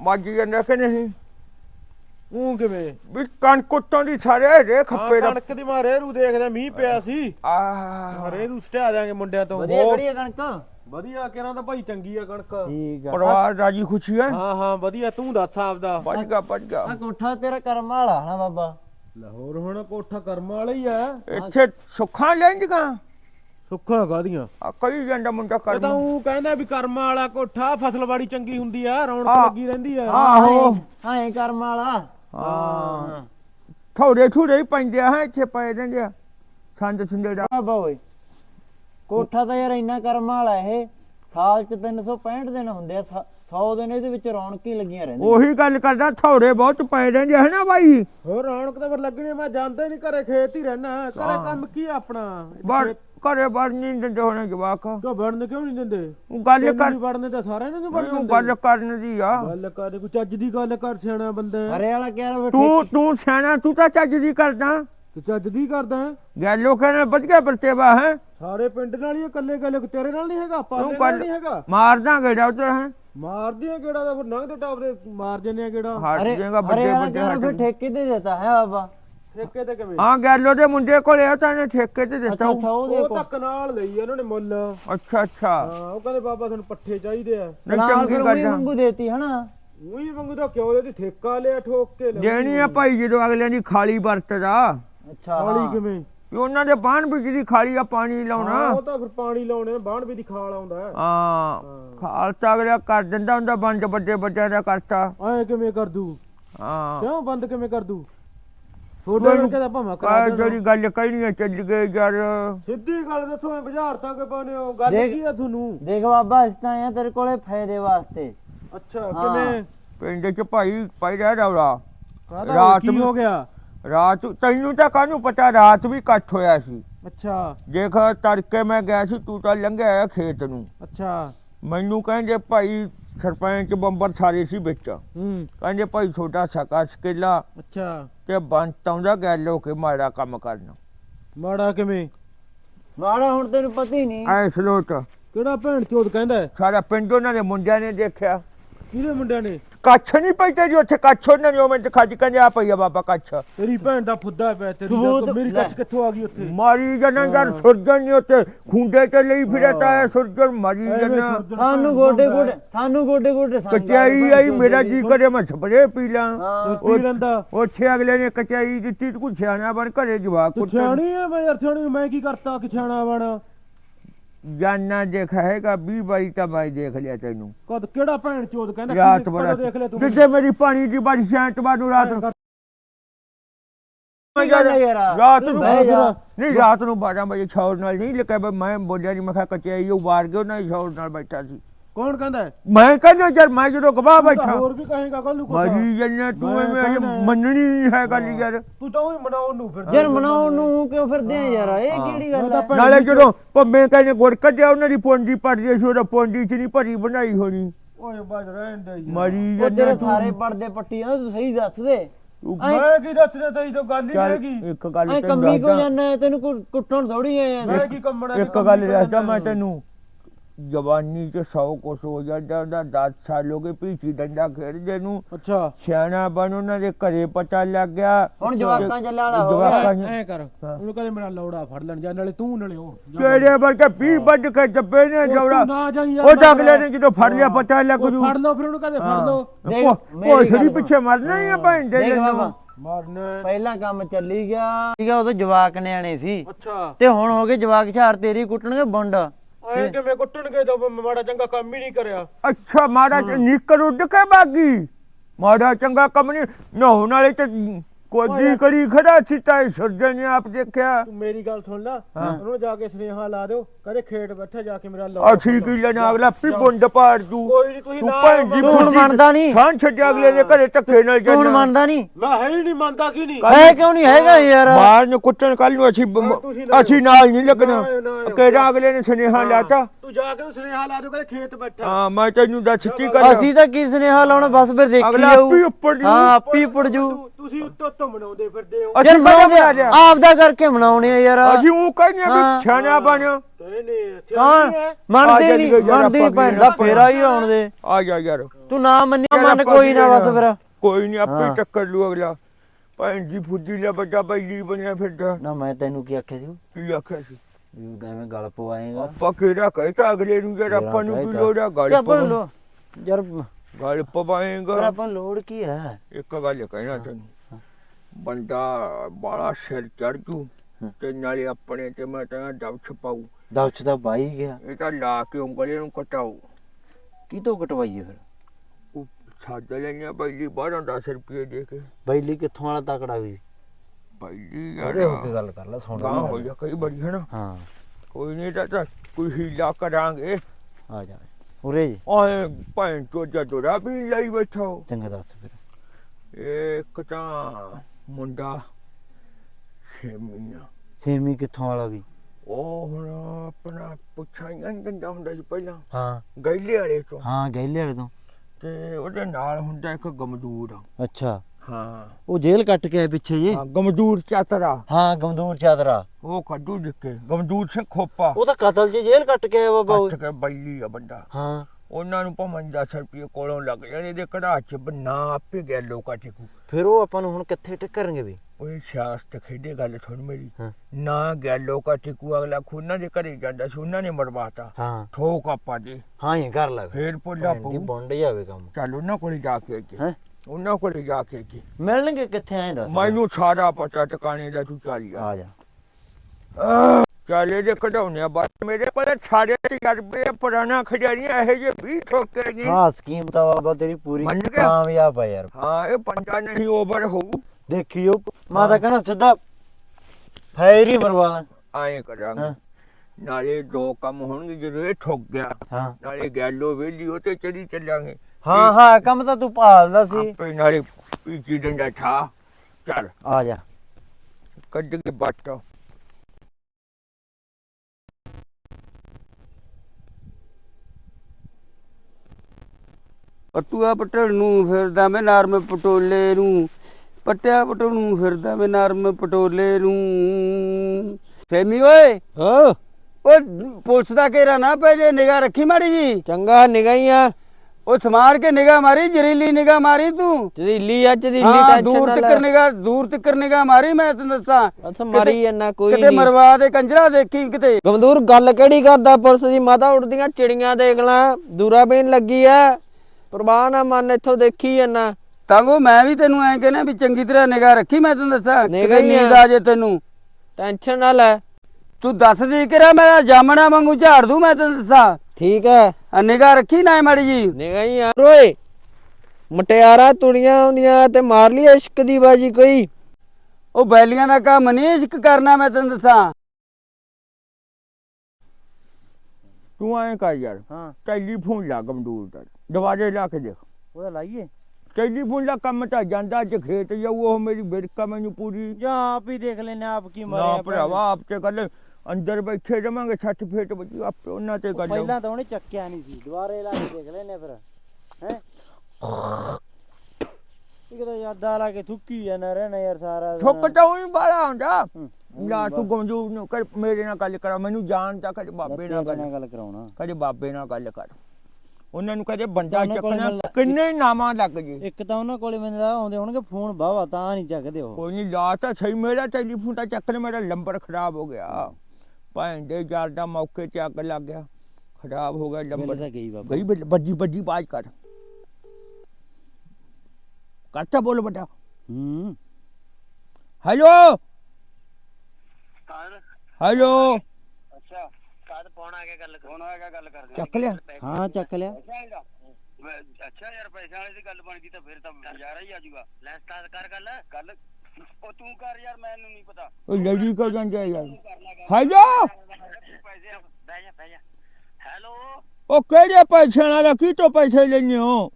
ਮਾਜੀ ਜਾਂਦਾ ਕਿ ਨਹੀਂ? ਉਹ ਕਿਵੇਂ? ਵੀ ਕਣਕ ਉੱਤੋਂ ਦੀ ਸਾਰੇ ਰੇ ਖੱਪੇ ਦਾ ਕਣਕ ਦੀ ਮਾਰੇ ਰੂ ਦੇਖਦੇ ਮੀਂਹ ਪਿਆ ਸੀ। ਆਹ। ਹਰੇ ਰੂ ਸਟਿਆ ਜਾਾਂਗੇ ਮੁੰਡਿਆਂ ਤੋਂ। ਵਧੀਆ ਹੈ ਕਣਕ? ਵਧੀਆ ਕਿਹਨਾਂ ਦਾ ਭਾਈ ਚੰਗੀ ਆ ਕਣਕ। ਠੀਕ ਆ। ਪਰਿਵਾਰ ਰਾਜੀ ਖੁਸ਼ੀ ਹੈ ਹਾਂ ਹਾਂ ਵਧੀਆ ਤੂੰ ਦੱਸ ਆਪਦਾ। ਵੱਜ ਗਿਆ ਵੱਜ ਗਿਆ। ਆ ਕੋਠਾ ਤੇਰਾ ਕਰਮ ਵਾਲਾ ਨਾ ਬਾਬਾ? ਲਾਹੌਰ ਹੁਣ ਕੋਠਾ ਕਰਮ ਵਾਲਾ ਹੀ ਆ। ਇੱਥੇ ਸੁੱਖਾਂ ਲੈਂਦੀਆਂ? ਸੁੱਖਾ ਕਾਦੀਆਂ ਆ ਕਈ ਜਾਂਦਾ ਮੁੰਡਾ ਇਹ ਤਾਂ ਕਰਮ। ਉਹ ਕਹਿੰਦਾ ਵੀ ਕਰਮ ਵਾਲਾ ਕੋਠਾ ਫਸਲਵਾੜੀ ਚੰਗੀ ਹੁੰਦੀ ਆ ਰੌਣਕ। ਲੱਗੀ ਰਹਿੰਦੀ ਆ। ਆਹੋ ਹਾਂ ਕਰਮ ਵਾਲਾ। ਹਾਂ। ਥੋੜੇ ਥੋੜੇ ਹੀ ਪੈਂਦੇ ਆ ਇੱਥੇ ਪਏ ਰਹਿੰਦੇ ਆ। ਸੰਦ ਸੁੰਦੇ ਦਾ ਬਾਬਾ ਓਏ। ਕੋਠਾ ਤਾਂ ਯਾਰ ਇੰਨਾ ਕਰਮ ਵਾਲਾ ਇਹ ਸਾਲ ਚ 365 ਦਿਨ ਹੁੰਦੇ ਆ 100 ਦਿਨ ਇਹਦੇ ਵਿੱਚ ਰੌਣਕ ਹੀ ਲੱਗੀਆਂ ਰਹਿੰਦੀਆਂ। ਉਹੀ ਗੱਲ ਕਰਦਾ ਥੋੜੇ ਬਹੁਤ ਪਏ ਰਹਿੰਦੇ ਹੈ ਨਾ ਬਾਈ? ਹੋਰ ਰੌਣਕ ਤਾਂ ਫਿਰ ਲੱਗਣੀ ਮੈਂ ਜਾਂਦਾ ਹੀ ਨਹੀਂ ਘਰੇ ਖੇਤ ਹੀ ਰਹਿਣਾ ਘਰੇ। ਕੰਮ ਕੀ ਆ ਆਪਣਾ? ਬੜ ਘਰੇ ਬੜ ਨਹੀਂ ਦਿੰਦੇ ਹੋਣੇ ਜਵਾਕ। ਕਿਉਂ ਵੜਨ ਕਿਉਂ ਨਹੀਂ ਦਿੰਦੇ? ਉਹ ਗੱਲ ਕਰ ਨਹੀਂ ਵੜਨੇ ਤਾਂ ਸਾਰਿਆਂ ਨੂੰ ਵੜਨ ਦਿੰਦੇ ਗੱਲ ਕਰਨ ਦੀ ਆ। ਗੱਲ ਕਰ ਕੋਈ ਚੱਜ ਦੀ ਗੱਲ ਕਰ ਸਿਆਣਾ ਬੰਦਾ। ਹਰੇ ਵਾਲਾ ਕਹਿ ਰਿਹਾ ਤੂੰ ਤੂੰ ਸਿਆਣਾ ਤੂੰ ਤਾਂ ਚੱਜ ਦੀ ਕਰਦਾ। ਤੂੰ ਚੱਜ ਦੀ ਕਰਦਾ ਹੈ? ਗੈਲੋ ਕਹਿੰਦੇ ਵਧੀਆ ਬਰਤੇਵਾ ਹੈ। ਸਾਰੇ ਪਿੰਡ ਨਾਲ ਹੀ ਆ, ਇਕੱਲੇ ਇਕੱਲੇ ਤੇਰੇ ਨਾਲ ਨਹੀਂ ਹੈਗਾ ਪਾਲੇ ਨਾਲ ਨਹੀਂ ਹੈਗਾ। ਮਾਰ ਦਾਂਗੇ ਡਾਕਟਰ ਹੈ। ਮਾਰਦੇ ਆ ਕਿਹੜਾ ਦਾ ਫਿਰ ਨੰਗ ਟਾਪ ਦੇ ਮਾਰ ਜੰਨੇ ਆ ਕਿਹੜਾ ਹਟ ਹਰੇ ਜਾਏਗਾ ਹਰੇ ਵੱਡੇ ਵਾਲਾ ਵੱਡੇ ਹਟ ਠੇਕੇ ਤੇ ਦੇਤਾ ਹੈ ਬਾਬਾ। ਠੇਕੇ ਤੇ ਕਿਵੇਂ? ਹਾਂ ਗੈਲੋ ਦੇ ਮੁੰਡੇ ਕੋਲੇ ਆ ਤਾਂ ਇਹਨੇ ਠੇਕੇ ਤੇ ਦਿੱਤਾ। ਉਹ ਉਹ ਤੱਕ ਨਾਲ ਲਈ ਇਹਨਾਂ ਨੇ ਮੁੱਲ। ਅੱਛਾ ਅੱਛਾ। ਹਾਂ ਉਹ ਕਹਿੰਦੇ ਬਾਬਾ ਤੁਹਾਨੂੰ ਪੱਠੇ ਚਾਹੀਦੇ ਆ। ਨਹੀਂ ਨਾਲ ਚੰਗੀ ਗੱਲ ਉਹੀ ਆ। ਵਾਂਗੂ ਦੇਤੀ ਹਨਾ? ਉਹੀ ਮੰਗੂ ਤਾਂ ਕਿਉਂ ਇਹਦੀ ਠੇਕਾ ਲਿਆ ਠੋਕ ਕੇ ਲੈ ਦੇਣੀ ਆ ਭਾਈ ਜਦੋਂ ਅਗਲੇ ਦੀ ਖਾਲੀ ਵਰਤਦਾ ਅੱਛਾ ਖਾਲੀ ਹਾਂ। ਕਿਵੇਂ? ਵੀ ਉਹਨਾਂ ਦੇ ਬਾਣ ਬਿਜਲੀ ਖਾਲੀ ਆ ਪਾਣੀ ਹਾਂ, ਲਾਉਣਾ ਉਹ ਤਾਂ ਫਿਰ ਪਾਣੀ ਲਾਉਣੇ ਬਾਣ ਵੀ ਦੀ ਖਾਲ ਆਉਂਦਾ ਹੈ। ਹਾਂ ਖਾਲਸਾ ਅਗਲਾ ਕਰ ਦਿੰਦਾ ਹੁੰਦਾ ਬੰਦ ਵੱਡੇ ਵੱਡਿਆਂ ਦਾ ਕਰਤਾ। ਐ ਕਿਵੇਂ ਕਰ ਦੂ ਹਾਂ। ਕਿਉਂ ਬੰਦ ਕਿਵੇਂ ਕਰ ਦੂ ਥੋੜੇ ਵਰਗੇ ਦਾ ਭਾਵੇਂ ਕਰਾ ਕਾ ਦੇਣਾ ਜਿਹੜੀ ਗੱਲ ਕਹਿਣੀ ਆ ਚੱਲ ਗਏ ਯਾਰ। ਸਿੱਧੀ ਗੱਲ ਦੱਸੋ ਐ ਬੁਝਾਰ ਤੱਕ ਪਾਉਨੇ ਹੋ? ਗੱਲ ਦੇਖ- ਕੀ ਆ ਤੁਹਾਨੂੰ? ਦੇਖ ਬਾਬਾ ਇਸ ਤਾਂ ਆਇਆ ਤੇਰੇ ਕੋਲੇ ਫਾਇਦੇ ਵਾਸਤੇ। ਅੱਛਾ ਹਾਂ। ਕਿਵੇਂ? ਪਿੰਡ ਚ ਭਾਈ ਪੈ ਰਿਹਾ ਰੌਲਾ ਕਾਹਦਾ ਰਾਤ ਕੀ ਨੂੰ- ਹੋ ਗਿਆ? ਰਾਤ ਤੈਨੂੰ ਤਾਂ ਕਾਹਨੂੰ ਪਤਾ ਰਾਤ ਵੀ ਇਕੱਠ ਹੋਇਆ ਸੀ। ਅੱਛਾ। ਦੇਖ ਤੜਕੇ ਮੈਂ ਗਿਆ ਸੀ ਤੂੰ ਤਾਂ ਲੰਘਿਆ ਖੇਤ ਨੂੰ। ਅੱਛਾ। ਮੈਨੂੰ ਕਹਿੰਦੇ ਭਾਈ ਸਰਪੰਚ ਬੰਬਰ ਸਾਰੇ ਸੀ ਵਿੱਚ। ਹੂੰ। ਕਹਿੰਦੇ ਭਾਈ ਛੋਟਾ ਸਕਾ ਸਕੇਲਾ ਅੱਛਾ। ਤੇ ਬੰਤ ਆਉਂਦਾ ਗੈਲੋ ਕੇ ਮਾੜਾ ਕੰਮ ਕਰਨਾ। ਮਾੜਾ ਕਿਵੇਂ? ਮਾੜਾ ਹੁਣ ਤੈਨੂੰ ਪਤਾ ਹੀ ਨਹੀਂ। ਐ ਸਲੋਟ। ਕਿਹੜਾ ਭੈਣ ਚੋਦ ਕਹਿੰਦਾ ਹੈ? ਸਾਰਾ ਪਿੰਡ ਉਹਨਾਂ ਦੇ ਮੁੰਡਿਆਂ ਨੇ ਦੇਖਿਆ। ਕਿਹਦੇ ਮੁੰਡਿਆਂ ਨੇ? ਕੱਛ ਨਹੀਂ ਪਈਤੇ ਜੀ ਉੱਥੇ ਕੱਛ ਉਹਨਾਂ ਨੇ ਉਹ ਮੈਂ ਖੱਜ ਕਹਿੰਦੇ ਆ ਪਈ ਆ ਬਾਬਾ ਕੱਛ। ਤੇਰੀ ਭੈਣ ਦਾ ਫੁੱਦਾ ਪਿਆ ਤੇਰੀ ਦਾ ਮੇਰੀ ਲੈ। ਕੱਚ ਕਿੱਥੋਂ ਆ ਗਈ ਉੱਥੇ? ਮਾਰੀ ਜਨਾਂ ਯਾਰ ਸੁਰਜਨ ਨਹੀਂ ਉੱਥੇ ਖੁੰਡੇ ਤੇ ਲਈ ਫਿਰਤਾ ਹੈ। ਸੁਰਜਨ ਮਾਰੀ ਸੁਰਜਣ ਸਾਨੂੰ ਗੋਡੇ। ਗੋਡੇ ਸਾਨੂੰ ਗੋਡੇ ਗੋਡੇ ਕਚਾਈ ਆਈ ਮੇਰਾ ਜੀ ਕਰੇ ਮੈਂ ਸਪਰੇ ਪੀ ਲਾਂ। ਤੂੰ ਪੀ ਲੈਂਦਾ। ਉੱਥੇ ਅਗਲੇ ਨੇ ਕਚਾਈ ਦਿੱਤੀ ਤੂੰ ਸਿਆਣਾ ਬਣ ਘਰੇ ਜਵਾਕ ਤੂੰ ਸਿਆਣੀ ਆ ਮੈਂ ਯਾਰ ਸਿਆਣੀ ਨੂੰ ਮੈਂ ਕੀ ਕਰਤਾ ਕਿ ਸਿਆਣਾ ਬਣ? ਜਾਨਾ ਦੇਖਾਏਗਾ 20 ਵਾਰੀ ਤਾਂ ਮੈਂ ਦੇਖ ਲਿਆ ਤੈਨੂੰ ਕਦ ਕਿਹੜਾ ਭੈਣ ਚੋਦ ਕਹਿੰਦਾ ਰਾਤ ਬੜਾ ਕਦੋਂ ਦੇਖ ਲਿਆ ਤੂੰ ਜਿੱਦੇ ਮੇਰੀ ਪਾਣੀ ਦੀ ਬਾਰੀ ਸ਼ਾਂਤ ਬਾਨੂੰ ਰਾਤ ਨੂੰ ਯਾਰ ਰਾਤ ਨੂੰ ਬਹਿ ਜਾ। ਨਹੀਂ ਰਾਤ ਨੂੰ 12 ਵਜੇ ਛੌਰ ਨਾਲ ਨਹੀਂ ਲਿਖਿਆ ਬਈ ਮੈਂ ਬੋਲਿਆ ਨਹੀਂ ਮੈਂ ਕਿਹਾ ਕਚਾਈ ਉਹ ਬਾਹਰ ਗਿਆ ਨਾ ਛੌਰ ਨਾਲ ਬੈਠਾ ਸੀ ਕੌਣ ਕਹਿੰਦਾ? ਮੈਂ ਕਹਿੰਦਾ ਯਾਰ ਮੈਂ ਜਦੋਂ ਗਵਾਹ ਬੈਠਾ। ਹੋਰ ਵੀ ਕਹੇਗਾ ਕੱਲ ਨੂੰ ਕੁਛ। ਮਾਰੀ ਜੰਨਾ ਤੂੰ ਮੈਂ ਐਵੇਂ ਅਜੇ। ਮੰਨਣੀ ਨਹੀਂ ਹੈ ਗੱਲ ਯਾਰ। ਤੂੰ ਤਾਂ ਉਹੀ ਮਨਾਉਣ ਨੂੰ ਫਿਰਦਾ ਯਾਰ ਮਨਾਉਣ ਨੂੰ ਕਿਉਂ ਫਿਰਦੇ ਆ ਯਾਰ? ਇਹ। ਕਿਹੜੀ ਗੱਲ ਹੈ? ਭੈਣ ਨਾਲੇ ਜਦੋਂ ਭੰਮੇ ਕਹਿੰਦੇ ਗੁੜ ਕੱਢਿਆ ਉਹਨਾਂ ਦੀ ਪੌਂਡੀ ਪੜਦੀ ਸੀ ਉਹਦਾ ਪੌਂਡੀ ਚ ਨਹੀਂ ਭਰੀ ਬਣਾਈ ਹੋਣੀ। ਓਏ ਬਾਜ ਰਹਿਣ ਦੇ ਯਾਰ। ਮਾਰੀ ਉਹ ਜੰਨਾ ਸਾਰੇ ਪਰਦੇ ਪੱਟੀ ਤੂੰ ਸਹੀ ਦੱਸ ਦੇ। ਮੈਂ ਕੀ ਦੱਸਦਾ ਤੇਰੀ ਤਾਂ ਗੱਲ ਹੀ ਨਹੀਂ ਚੱਲ ਹੈਗੀ ਇੱਕ ਗੱਲ ਐ ਤੈਨੂੰ ਕੰਮੀ ਕੋ ਦੱਸਦਾ ਜਾਣਾ ਤੈਨੂੰ ਕੁ- ਕੁੱਟਣ ਥੋੜੀ ਆਇਆ ਮੈਂ ਕੀ ਕੰਮਣਾ ਇੱਕ ਗੱਲ ਦੱਸਦਾ ਮੈਂ ਤੈਨੂੰ। ਜਵਾਨੀ ਚ ਸੌ ਕੁਛ ਹੋ ਜਾਂਦਾ ਉਹਦਾ 10 ਸਾਲ ਹੋ ਗਏ ਪੀਚੀ ਡੰਡਾ ਖੇਡਦੇ ਨੂੰ। ਅੱਛਾ। ਸਿਆਣਾ ਬਣ ਉਹਨਾਂ ਦੇ ਘਰੇ ਪਤਾ ਲੱਗ ਗਿਆ। ਹੁਣ ਜਵਾਕਾਂ ਚੱਲਿਆ ਵਾਲਾ ਹੋ ਗਿਆ। ਜਵਾਕਾਂ ਚ- ਐ ਕਰ ਹਾਂ। ਉਹਨੂੰ ਕਹਿੰਦੇ ਮੇਰਾ ਲੌੜਾ ਫੜ ਲੈਣ ਜਾ ਨਾਲੇ ਤੂੰ ਨਾਲੇ ਉਹ ਜਾ ਤੇਰੇ ਵਰਗੇ 20 ਵੱਢ ਕੇ ਦੱਬੇ ਨੇ ਉਹ ਤੂੰ ਜੌੜਾ ਨਾ ਜਾਈ ਯਾਰ ਉਹ ਤਾਂ ਅਗਲੇ ਨੇ ਜਦੋਂ ਫੜ ਲਿਆ ਪਤਾ ਲੱਗ ਉਹ ਜੂ। ਫੜ ਲਓ ਫਿਰ ਉਹਨੂੰ ਕਹਿੰਦੇ ਫੜ ਲਓ। ਦੇਖ, ਮੇਰੀ ਗੱਲ ਸੁਣ। ਪਿੱਛੇ ਮਰਨਾ ਹੀ ਆ ਭੈਣ ਦੇ ਦੇਖ ਬਾਬਾ ਮਾਰਨਾ। ਪਹਿਲਾ ਕੰਮ ਚੱਲੀ ਗਿਆ। ਠੀਕਾ ਉਦੋਂ ਜਵਾਕ ਨਿਆਣੇ ਸੀ। ਅੱਛਾ। ਤੇ ਹੁਣ ਹੋ ਗਏ ਜਵਾਕ ਝਾਰ ਤੇਰੀ ਕੁੱਟਣਗੇ ਬੰਡ। ਐ ਕਿਵੇਂ ਕੁੱਟਣਗੇ ਤਾਂ ਮਾੜਾ ਚੰਗਾ ਕੰਮ ਹੀ ਨਹੀਂ ਕਰਿਆ। ਅੱਛਾ ਮਾੜਾ ਚ ਨਿੱਕਰ ਉੱਡ ਕੇ ਬਾਗੀ। ਮਾੜਾ ਚੰਗਾ ਕੰਮ ਨਹੀਂ ਨਹਾਉਣ ਵਾਲੇ ਤੇ ਕੋਜੀ ਕਰੀ ਖੜਾ ਸੀ ਤਾਂ ਇਹ ਸਰਜਨ ਨੇ ਆਪ ਦੇਖਿਆ। ਤੂੰ ਮੇਰੀ ਗੱਲ ਸੁਣ ਲੈ ਹਾਂ। ਉਹਨੂੰ ਜਾ ਕੇ ਸੁਨੇਹਾ ਲਾ ਦਿਓ ਕਹਿੰਦੇ ਖੇਤ ਬੈਠਾ ਜਾ ਕੇ ਮੇਰਾ ਲੌੜਾ ਅਸੀਂ ਕੀ ਲੈਣਾ ਅਗਲਾ ਪੀ ਬੁੰਡ ਪਾੜ ਦੂ। ਕੋਈ ਨਹੀਂ ਤੁਸੀਂ ਤੂੰ ਨਾ ਭੈਣ ਜੀ ਤੂੰ ਹੁਣ ਫੁੱਟੀ- ਮੰਨਦਾ ਨਹੀਂ ਥਾਂ ਛੱਡਿਆ ਅਗਲੇ ਦੇ ਘਰੇ ਧੱਕੇ ਨਾਲ ਤੂੰ ਹੁਣ ਜਾਣਾ। ਮੰਨਦਾ ਨਹੀਂ ਮੈਂ ਹੈ ਹੀ ਨਹੀਂ ਮੰਨਦਾ ਕੀ ਨਹੀਂ? ਹੈ ਕਿਉਂ ਨਹੀਂ ਹੈਗਾ ਯਾਰ। ਮਾਰ ਨੂੰ ਕੁੱਟਣ ਕੱਲ ਨੂੰ ਅਸੀਂ ਹਾਂ, ਤੁਸੀਂ ਨਾ ਅਸੀਂ ਨਾਲ ਨਹੀਂ ਲੱਗਣਾ। ਨਾ, ਨਾ, ਨਾ। ਕਿਹੜਾ ਅਗਲੇ ਨੇ ਸੁਨੇਹਾ ਲਾਤਾ? ਤੂੰ ਜਾ ਕੇ ਸੁਨੇਹਾ ਲਾ ਦਿਓ ਕਹਿੰਦੇ ਖੇਤ ਬੈਠਾ। ਹਾਂ ਮੈਂ ਤੈਨੂੰ ਦੱਸ ਕੀ ਕਰ। ਅਸੀਂ ਤਾਂ ਕੀ ਸੁਨੇਹਾ ਲਾਉਣਾ ਬਸ ਫਿਰ ਦੇਖੀ ਅਗਲਾ ਆਪੀ ਉੱਪਰ ਜੂ। ਹਾਂ ਆਪੀ ਉੱਪੜ ਜੂ। ਤੂੰ- ਤੁਸੀਂ ਉੱਤੋਂ ਉੱਤੋਂ ਮਨਾਉਂਦੇ ਫਿਰਦੇ ਹੋ। ਯਾਰ ਬਣਾ ਬਣਾ ਲਿਆ ਆਪ ਦਾ ਕਰਕੇ ਬਣਾਉਣੇ ਆ ਯਾਰ। ਅਸੀਂ ਉਹ ਕਹਿੰਦੇ। ਵੀ ਛਾਣਾ ਬਣ। ਹਾਂ ਮੰਨਦੇ ਜਾ ਨਹੀਂ ਜੀ, ਯਾਰ ਮੰਨਦੀ ਭੈਣ ਦਾ ਫੇਰਾ ਹੀ ਆਉਣ ਦੇ। ਆ ਜਾ ਯਾਰ। ਤੂੰ ਨਾ ਮੰਨੀ ਯਾਰ ਮੰਨ ਕੋਈ ਨਾ ਬਸ? ਫਿਰ। ਕੋਈ ਨਹੀਂ ਆਪੇ। ਟੱਕਰ ਲੂ ਅਗਲਾ। ਭੈਣ ਜੀ ਫੁੱਦੀ ਲੈ ਬੱਡਾ ਬੈਲੀ ਬਣਿਆ ਫਿਰਦਾ। ਨਾ ਮੈਂ ਤੈਨੂੰ ਕੀ ਆਖਿਆ ਸੀ? ਕੀ ਆਖਿਆ ਸੀ? ਵੀ ਐਵੇਂ ਗਲ ਪਵਾਏਗਾ। ਆਪਾਂ ਕਿਹੜਾ ਕਹਿਤਾ ਅਗਲੇ ਨੂੰ ਜਿਹੜਾ ਆਪਾਂ ਨੂੰ ਕੀ ਲੋੜ ਆ ਗੱਲ ਆਪਾਂ ਨੂੰ ਲੋ- ਯਾਰ ਗੱਲ ਪਰ ਪਵਾਏਗਾ ਆਪਾਂ ਨੂੰ ਲੋੜ ਕੀ ਹੈ? ਇੱਕ ਗੱਲ ਕਹਿਣਾ ਤੈਨੂੰ ਬੰਦਾ ਬਾਲਾ ਸਿਰ ਚੜ ਜੂ ਤੇ ਨਾਲੇ ਆਪਣੇ ਤੇ ਮੈਂ ਤਾਂ ਦਬ ਛਪਾਉ ਦਵਚ ਦਾ ਬਾਈ ਗਿਆ। ਇਹ ਤਾਂ ਲਾ ਕੇ ਉਂਗਲੇ ਨੂੰ ਕਟਾਉ ਕੀ ਤੋਂ ਕਟਵਾਈਏ ਫਿਰ? ਉਹ ਛੱਡ ਲੈਣੀਆਂ ਪਹਿਲੀ 12 10 ਰੁਪਏ ਦੇ ਕੇ। ਬੈਲੀ ਕਿੱਥੋਂ ਵਾਲਾ ਤਕੜਾ ਵੀ। ਪਹਿਲੀ ਯਾਰ ਅਰੇ ਹੋ ਕੇ ਗੱਲ ਕਰ ਲੈ ਸੁਣ ਗਾਂ ਹੋ ਜਾ ਕਈ ਬੜੀ ਹੈ ਨਾ? ਹਾਂ। ਕੋਈ ਨਹੀਂ ਤਾਂ ਤਾਂ ਕੋਈ ਹੀਲਾ ਕਰਾਂਗੇ। ਆ ਜਾ। ਉਰੇ ਜੀ। ਓਏ ਭੈਣ ਚੋ ਜਦੋਰਾ ਵੀ ਲਈ ਬੈਠਾ। ਚੰਗਾ ਦੱਸ ਫਿਰ। ਇੱਕ ਤਾਂ ਮੁੰਡਾ ਛੇਮੀਆਂ ਸੇਮੀ ਕਿੱਥੋਂ ਵਾਲਾ ਵੀ? ਉਹ ਹੁਣ ਆਪਣਾ ਪੁੱਛਾਂ ਹੀ ਨਹੀਂ ਦਿੰਦਾ ਹੁੰਦਾ ਸੀ ਪਹਿਲਾਂ। ਹਾਂ। ਗੈਲੇ ਵਾਲੇ ਤੋਂ। ਹਾਂ ਗੈਲੇ ਵਾਲੇ ਤੋਂ। ਤੇ ਉਹਦੇ ਨਾਲ ਹੁੰਦਾ ਇੱਕ ਗਮਦੂਰ ਅੱਛਾ। ਹਾਂ। ਉਹ ਜੇਲ੍ਹ ਕੱਟ ਕੇ ਆਏ ਪਿੱਛੇ ਜੀ। ਹਾਂ, ਗਮਦੂਰ ਚਾਤਰਾ। ਹਾਂ ਗਮਦੂਰ ਚਾਦਰਾ ਉਹ ਕੱਢੂ ਦਿੱਕੇ ਗਮਦੂਰ ਸਿੰਘ ਖੋਪਾ। ਉਹ ਤਾਂ ਕਤਲ ਚ ਜੇਲ੍ਹ ਕੱਟ ਕੇ ਆਇਆ ਬਾਬਾ ਉਹ। ਕੱਟ ਕੇ ਬੈਲੀ ਆ ਬੰਦਾ। ਹਾਂ। ਉਹਨਾਂ ਨੂੰ ਭਾਵੇਂ 10 ਰੁਪਏ ਕੋਲੋਂ ਲੱਗ ਜਾਣੇ ਦੇ ਕਢਾ ਚ ਬਨਾ ਆਪੇ ਗਿਆ ਲੋਕਾਂ ਟਿਕੂ ਫਿਰ ਉਹ ਆਪਾਂ ਨੂੰ ਹੁਣ ਕਿੱਥੇ ਟੱਕਰਨਗੇ ਵੀ? ਓਏ ਸਿਆਸਤ ਖੇਡੇ ਗੱਲ ਸੁਣ ਮੇਰੀ। ਹਾਂ। ਨਾ ਗਿਆ ਲੋਕਾਂ ਟਿਕੂ ਅਗਲਾ ਖੁਨਾ ਦੇ ਘਰੇ ਜਾਂਦਾ ਸੀ ਉਹਨਾਂ ਨੇ ਮਰਵਾਤਾ। ਹਾਂ। ਠੋਕ ਆਪਾ ਦੇ। ਹਾਂ ਇਹ ਕਰ ਲੈ ਫੇਰ। ਪੁੱਲਾ ਭੈਣ ਦੀ ਪਊ। ਬੁੰਡ ਜਾਵੇ ਕੰਮ। ਚੱਲ ਉਹਨਾਂ ਕੋਲੇ ਜਾ ਕੇ ਹੈਂ? ਉਹਨਾਂ ਕੋਲੇ ਜਾ ਕੇ ਅੱਗੇ ਮਿਲਣਗੇ ਕਿੱਥੇ ਆਏ ਦੱਸ। ਮੈਨੂੰ ਸਾਰਾ ਪਤਾ ਟਿਕਾਣੇ ਦਾ ਤੂੰ ਚੱਲ ਜਾ। ਆ ਜਾ। ਚੱਲ ਇਹਦੇ ਕਢਾਉਣੇ ਆ। ਬਸ ਮੇਰੇ ਕੋਲ ਸਾਰੇ ਤਜਰਬੇ ਪੁਰਾਣਾ ਖਜ਼ਾਨੀਆਂ ਇਹੋ ਜਿਹੇ ਵੀ ਠੋਕੇ ਨਹੀਂ ਹਾਂ ਸਕੀਮ ਤਾਂ ਬਾਬਾ ਤੇਰੀ ਪੂਰੀ ਮੰਨ ਗਿਆ? ਕਾਮਯਾਬ ਆ ਯਾਰ। ਹਾਂ ਇਹ ਪੰਜਾ ਨਹੀਂ ਓਵਰ ਹੋਊ। ਦੇਖਿਓ ਮੈਂ ਤਾਂ ਕਹਿੰਦਾ ਸਿੱਧਾ ਫੈਰ ਹੀ ਐਂ ਕਰਾਂਗੇ। ਹਾਂ। ਨਾਲੇ ਦੋ ਕੰਮ ਹੋਣਗੇ ਜਦੋਂ ਇਹ ਠੋਕ ਗਿਆ ਹਾਂ। ਨਾਲੇ ਗੈਲੋ ਵੇਲੀ ਉਹ ਤੇ ਚੜੀ ਚੱਲਾਂਗੇ। ਹਾਂ ਹਾਂ ਕੰਮ ਤਾਂ ਤੂੰ ਭਾਲਦਾ ਸੀ। ਆਪੇ ਨਾਲੇ ਪੀਚੀ ਡੰਡਾ ਠਾ ਚੱਲ। ਆ ਜਾ। ਕੱਢ ਕੇ ਬੱਟ ਪਟੂਆ ਪਟਣ ਨੂੰ ਫਿਰਦਾ ਮੈਂ ਨਰਮ ਪਟੋਲੇ ਨੂੰ। ਪਟਿਆ ਪਟਣ ਨੂੰ ਫਿਰਦਾ ਮੈਂ ਨਰਮ ਪਟੋਲੇ ਨੂੰ। ਫੈਮੀ ਓਏ। ਓ ਓ ਪੁਲਿਸ ਦਾ ਘੇਰਾ ਨਾ ਪੈ ਜੇ ਨਿਗਾਹ ਰੱਖੀ ਮਾੜੀ ਜੀ। ਚੰਗਾ ਨਿਗਾਈਆਂ ਉਹ ਸਮਾਰ ਕੇ ਨਿਗਾਹ ਮਾਰੀ ਜ਼ਰੀਲੀ ਨਿਗਾਹ ਮਾਰੀ ਤੂੰ। ਜ਼ਰੀਲੀ ਆ ਜ਼ਰੀਲੀ ਹਾਂ ਟੈਨਸ਼ਨ ਦੂਰ ਤੱਕ ਲੈ ਨਿਗਾਹ ਦੂਰ ਤੱਕ ਨਿਗਾਹ ਮਾਰੀ ਮੈਂ ਤੈਨੂੰ ਦੱਸਾਂ। ਬਸ ਮਾਰੀ ਜੰਨਾ ਕੋਈ ਕਿਤੇ ਮਰਵਾ ਦੇ ਕੰਜਰਾ ਦੇਖੀ ਕਿਤੇ। ਗਮਦੂਰ ਗੱਲ ਕਿਹੜੀ ਕਰਦਾ ਪੁਲਿਸ ਦੀ? ਮਾਤਾ ਉੱਡਦੀਆਂ ਚਿੜੀਆਂ ਦੇਖ ਲਾਂ। ਦੂਰਾ ਬੀਨ ਲੱਗੀ ਆ ਪ੍ਰਵਾਹ ਨਾ ਮੰਨ ਇੱਥੋਂ ਦੇਖੀ ਜੰਨਾ ਤਾਂਗੋ ਮੈਂ ਵੀ ਤੈਨੂੰ ਐਂ ਕਹਿੰਦਾ ਵੀ ਚੰਗੀ ਤਰ੍ਹਾਂ ਨਿਗਾਹ ਰੱਖੀ ਮੈਂ ਤੈਨੂੰ ਦੱਸਾਂ। ਕਿਤੇ। ਨੀਂਦ ਆ ਜੇ ਤੈਨੂੰ। ਟੈਨਸ਼ਨ ਨਾ ਲੈ। ਤੂੰ ਦੱਸ ਦੀ ਕਿਰਾ ਮੈਂ ਜਾਮਣਾ ਵਾਂਗੂ ਝਾੜ ਦੂੰ ਮੈਂ ਤੈਨੂੰ ਦੱਸਾਂ। ਠੀਕ ਆ ਨਿਗਾਹ ਰੱਖੀ ਨਾ ਮਾੜੀ ਜੀ। ਨਿਗਾਈਆਂ ਰੋਏ ਮਟਿਆਰਾ ਤੁੜੀਆਂ ਹੁੰਦੀਆਂ ਤੇ ਮਾਰ ਲਈ ਇਸ਼ਕ ਦੀ ਬਾਜੀ ਕੋਈ। ਉਹ ਬੈਲੀਆਂ ਦਾ ਕੰਮ ਨਹੀਂ ਇਸ਼ਕ ਕਰਨਾ ਮੈਂ ਤੈਨੂੰ ਦੱਸਾਂ। ਤੂੰ ਐਂ ਕਰ ਯਾਰ ਹਾਂ। ਟੈਲੀਫੋਨ ਲਾ ਗਮਦੂਰ ਦਾ ਦਵਾਰੇ ਲਾ ਕੇ ਦੇਖ ਉਹਦਾ ਲਾਈਏ। ਟੈਲੀਫੋਨ ਦਾ ਕੰਮ ਤਾਂ ਜਾਂਦਾ ਅੱਜ ਖੇਤ ਜਾਊ ਉਹ ਮੇਰੀ ਬਿਰਕਾ ਮੈਨੂੰ ਪੂਰੀ ਜਾਂ ਆਪ ਹੀ ਦੇਖ ਲੈਨੇ ਆਪ ਕੀ ਨਾ ਮਾਰਿਆ ਭਰਾਵਾ ਆਪ ਤੇ ਗੱਲ ਅੰਦਰ ਬੈਠੇ ਰਵਾਂਗੇ ਸਰਟੀਫਿਕੇਟ ਬਜੀ ਆਪੇ ਉਹਨਾਂ ਤੇ ਗੱਲ ਪਹਿਲਾਂ ਤਾਂ ਉਹਨੇ ਚੱਕਿਆ ਨਹੀਂ ਸੀ ਦੁਬਾਰੇ ਲਾ ਕੇ ਦੇਖ ਲੈਨੇ ਫਿਰ ਹੈ? ਇੱਕ ਤਾਂ ਯਾਦਾਂ ਲਾ ਕੇ ਥੁੱਕੀ ਜਾਂਦਾ ਰਹਿਣਾ ਯਾਰ ਸਾਰਾ। ਠੁੱਕ ਤਾਂ ਉਹੀ ਬਾਲਾ ਹੁੰਦਾ। ਹੂੰ। ਲਾ ਤੂੰ ਗਮਜੂਰ ਨੂੰ ਕਰ ਮੇਰੇ ਨਾਲ ਗੱਲ ਕਰਾ ਮੈਨੂੰ ਜਾਣਦਾ ਕਦੇ ਬਾਬੇ ਨਾਲ ਗੱਲ ਕਰਾਉਣਾ? ਕਦੇ ਬਾਬੇ ਨਾਲ ਗੱਲ ਕਰ। ਉਹਨਾਂ ਨੂੰ ਕਹਦੇ ਬੰਦਾ ਚੱਕਣਾ ਕਿੰਨੇ ਨਾਮਾਂ ਲੱਗ ਜੇ। ਇੱਕ ਤਾਂ ਉਹਨਾਂ ਕੋਲੇ ਮੈਨੂੰ ਆਉਂਦੇ ਹੋਣਗੇ ਫੋਨ ਬਾਵਾ ਤਾਂ ਨਹੀਂ ਚੱਕਦੇ ਉਹ। ਕੋਈ ਨਹੀਂ ਲਾ ਤਾਂ ਸਹੀ ਮੇਰਾ ਟੈਲੀਫੋਨ ਤਾਂ ਚੱਕ ਲੈ ਮੇਰਾ ਨੰਬਰ ਖਰਾਬ ਹੋ ਗਿਆ। ਭੈਣ ਦੇ ਮੌਕੇ ਤੇ ਅੱਗ ਲੱਗ ਗਿਆ। ਖਰਾਬ ਹੋ ਗਿਆ ਨੰਬਰ ਤਾਂ ਗਈ ਬਾਬਾ। ਗਈ ਬਿੱਲ- ਵੱਡੀ ਵੱਡੀ ਬਾਜ ਕਰ। ਕਰਤਾ ਬੋਲ ਬਟਾ ਹੂੰ। ਹੈਲੋ। ਹੈਲੋ। ਅੱਛਾ ਕਾਦ ਪੌਣ ਆ ਕੇ ਗੱਲ ਕਰ ਪੌਣ ਆ ਕੇ ਗੱਲ ਕਰ ਚੱਕ ਲਿਆ। ਹਾਂ ਚੱਕ ਲਿਆ। ਅੱਛਾ ਯਾਰ ਪੈਸੇ ਵਾਲੇ ਦੀ ਗੱਲ ਬਣ ਗਈ ਤਾਂ ਫਿਰ ਤਾਂ ਨਜ਼ਾਰਾ ਹੀ ਆ ਜਾਊਗਾ ਲੈ ਸਟਾਰਟ ਕਰ ਗੱਲ। ਗੱਲ ਉਹ ਤੂੰ ਕਰ ਯਾਰ ਮੈਨੂੰ ਨਹੀਂ ਪਤਾ। ਉਹ ਲੜੀ ਕੋ ਜਾਂਦੇ ਯਾਰ। ਹੈਲੋ? ਪੈਸੇ ਬਹਿ ਜਾ ਬਹਿ ਜਾ। ਹੈਲੋ? ਉਹ ਕਿਹੜੇ ਪੈਸੇ ਨਾਲ ਕੀ ਤੋਂ ਪੈਸੇ ਲੈਣੇ ਹੋ?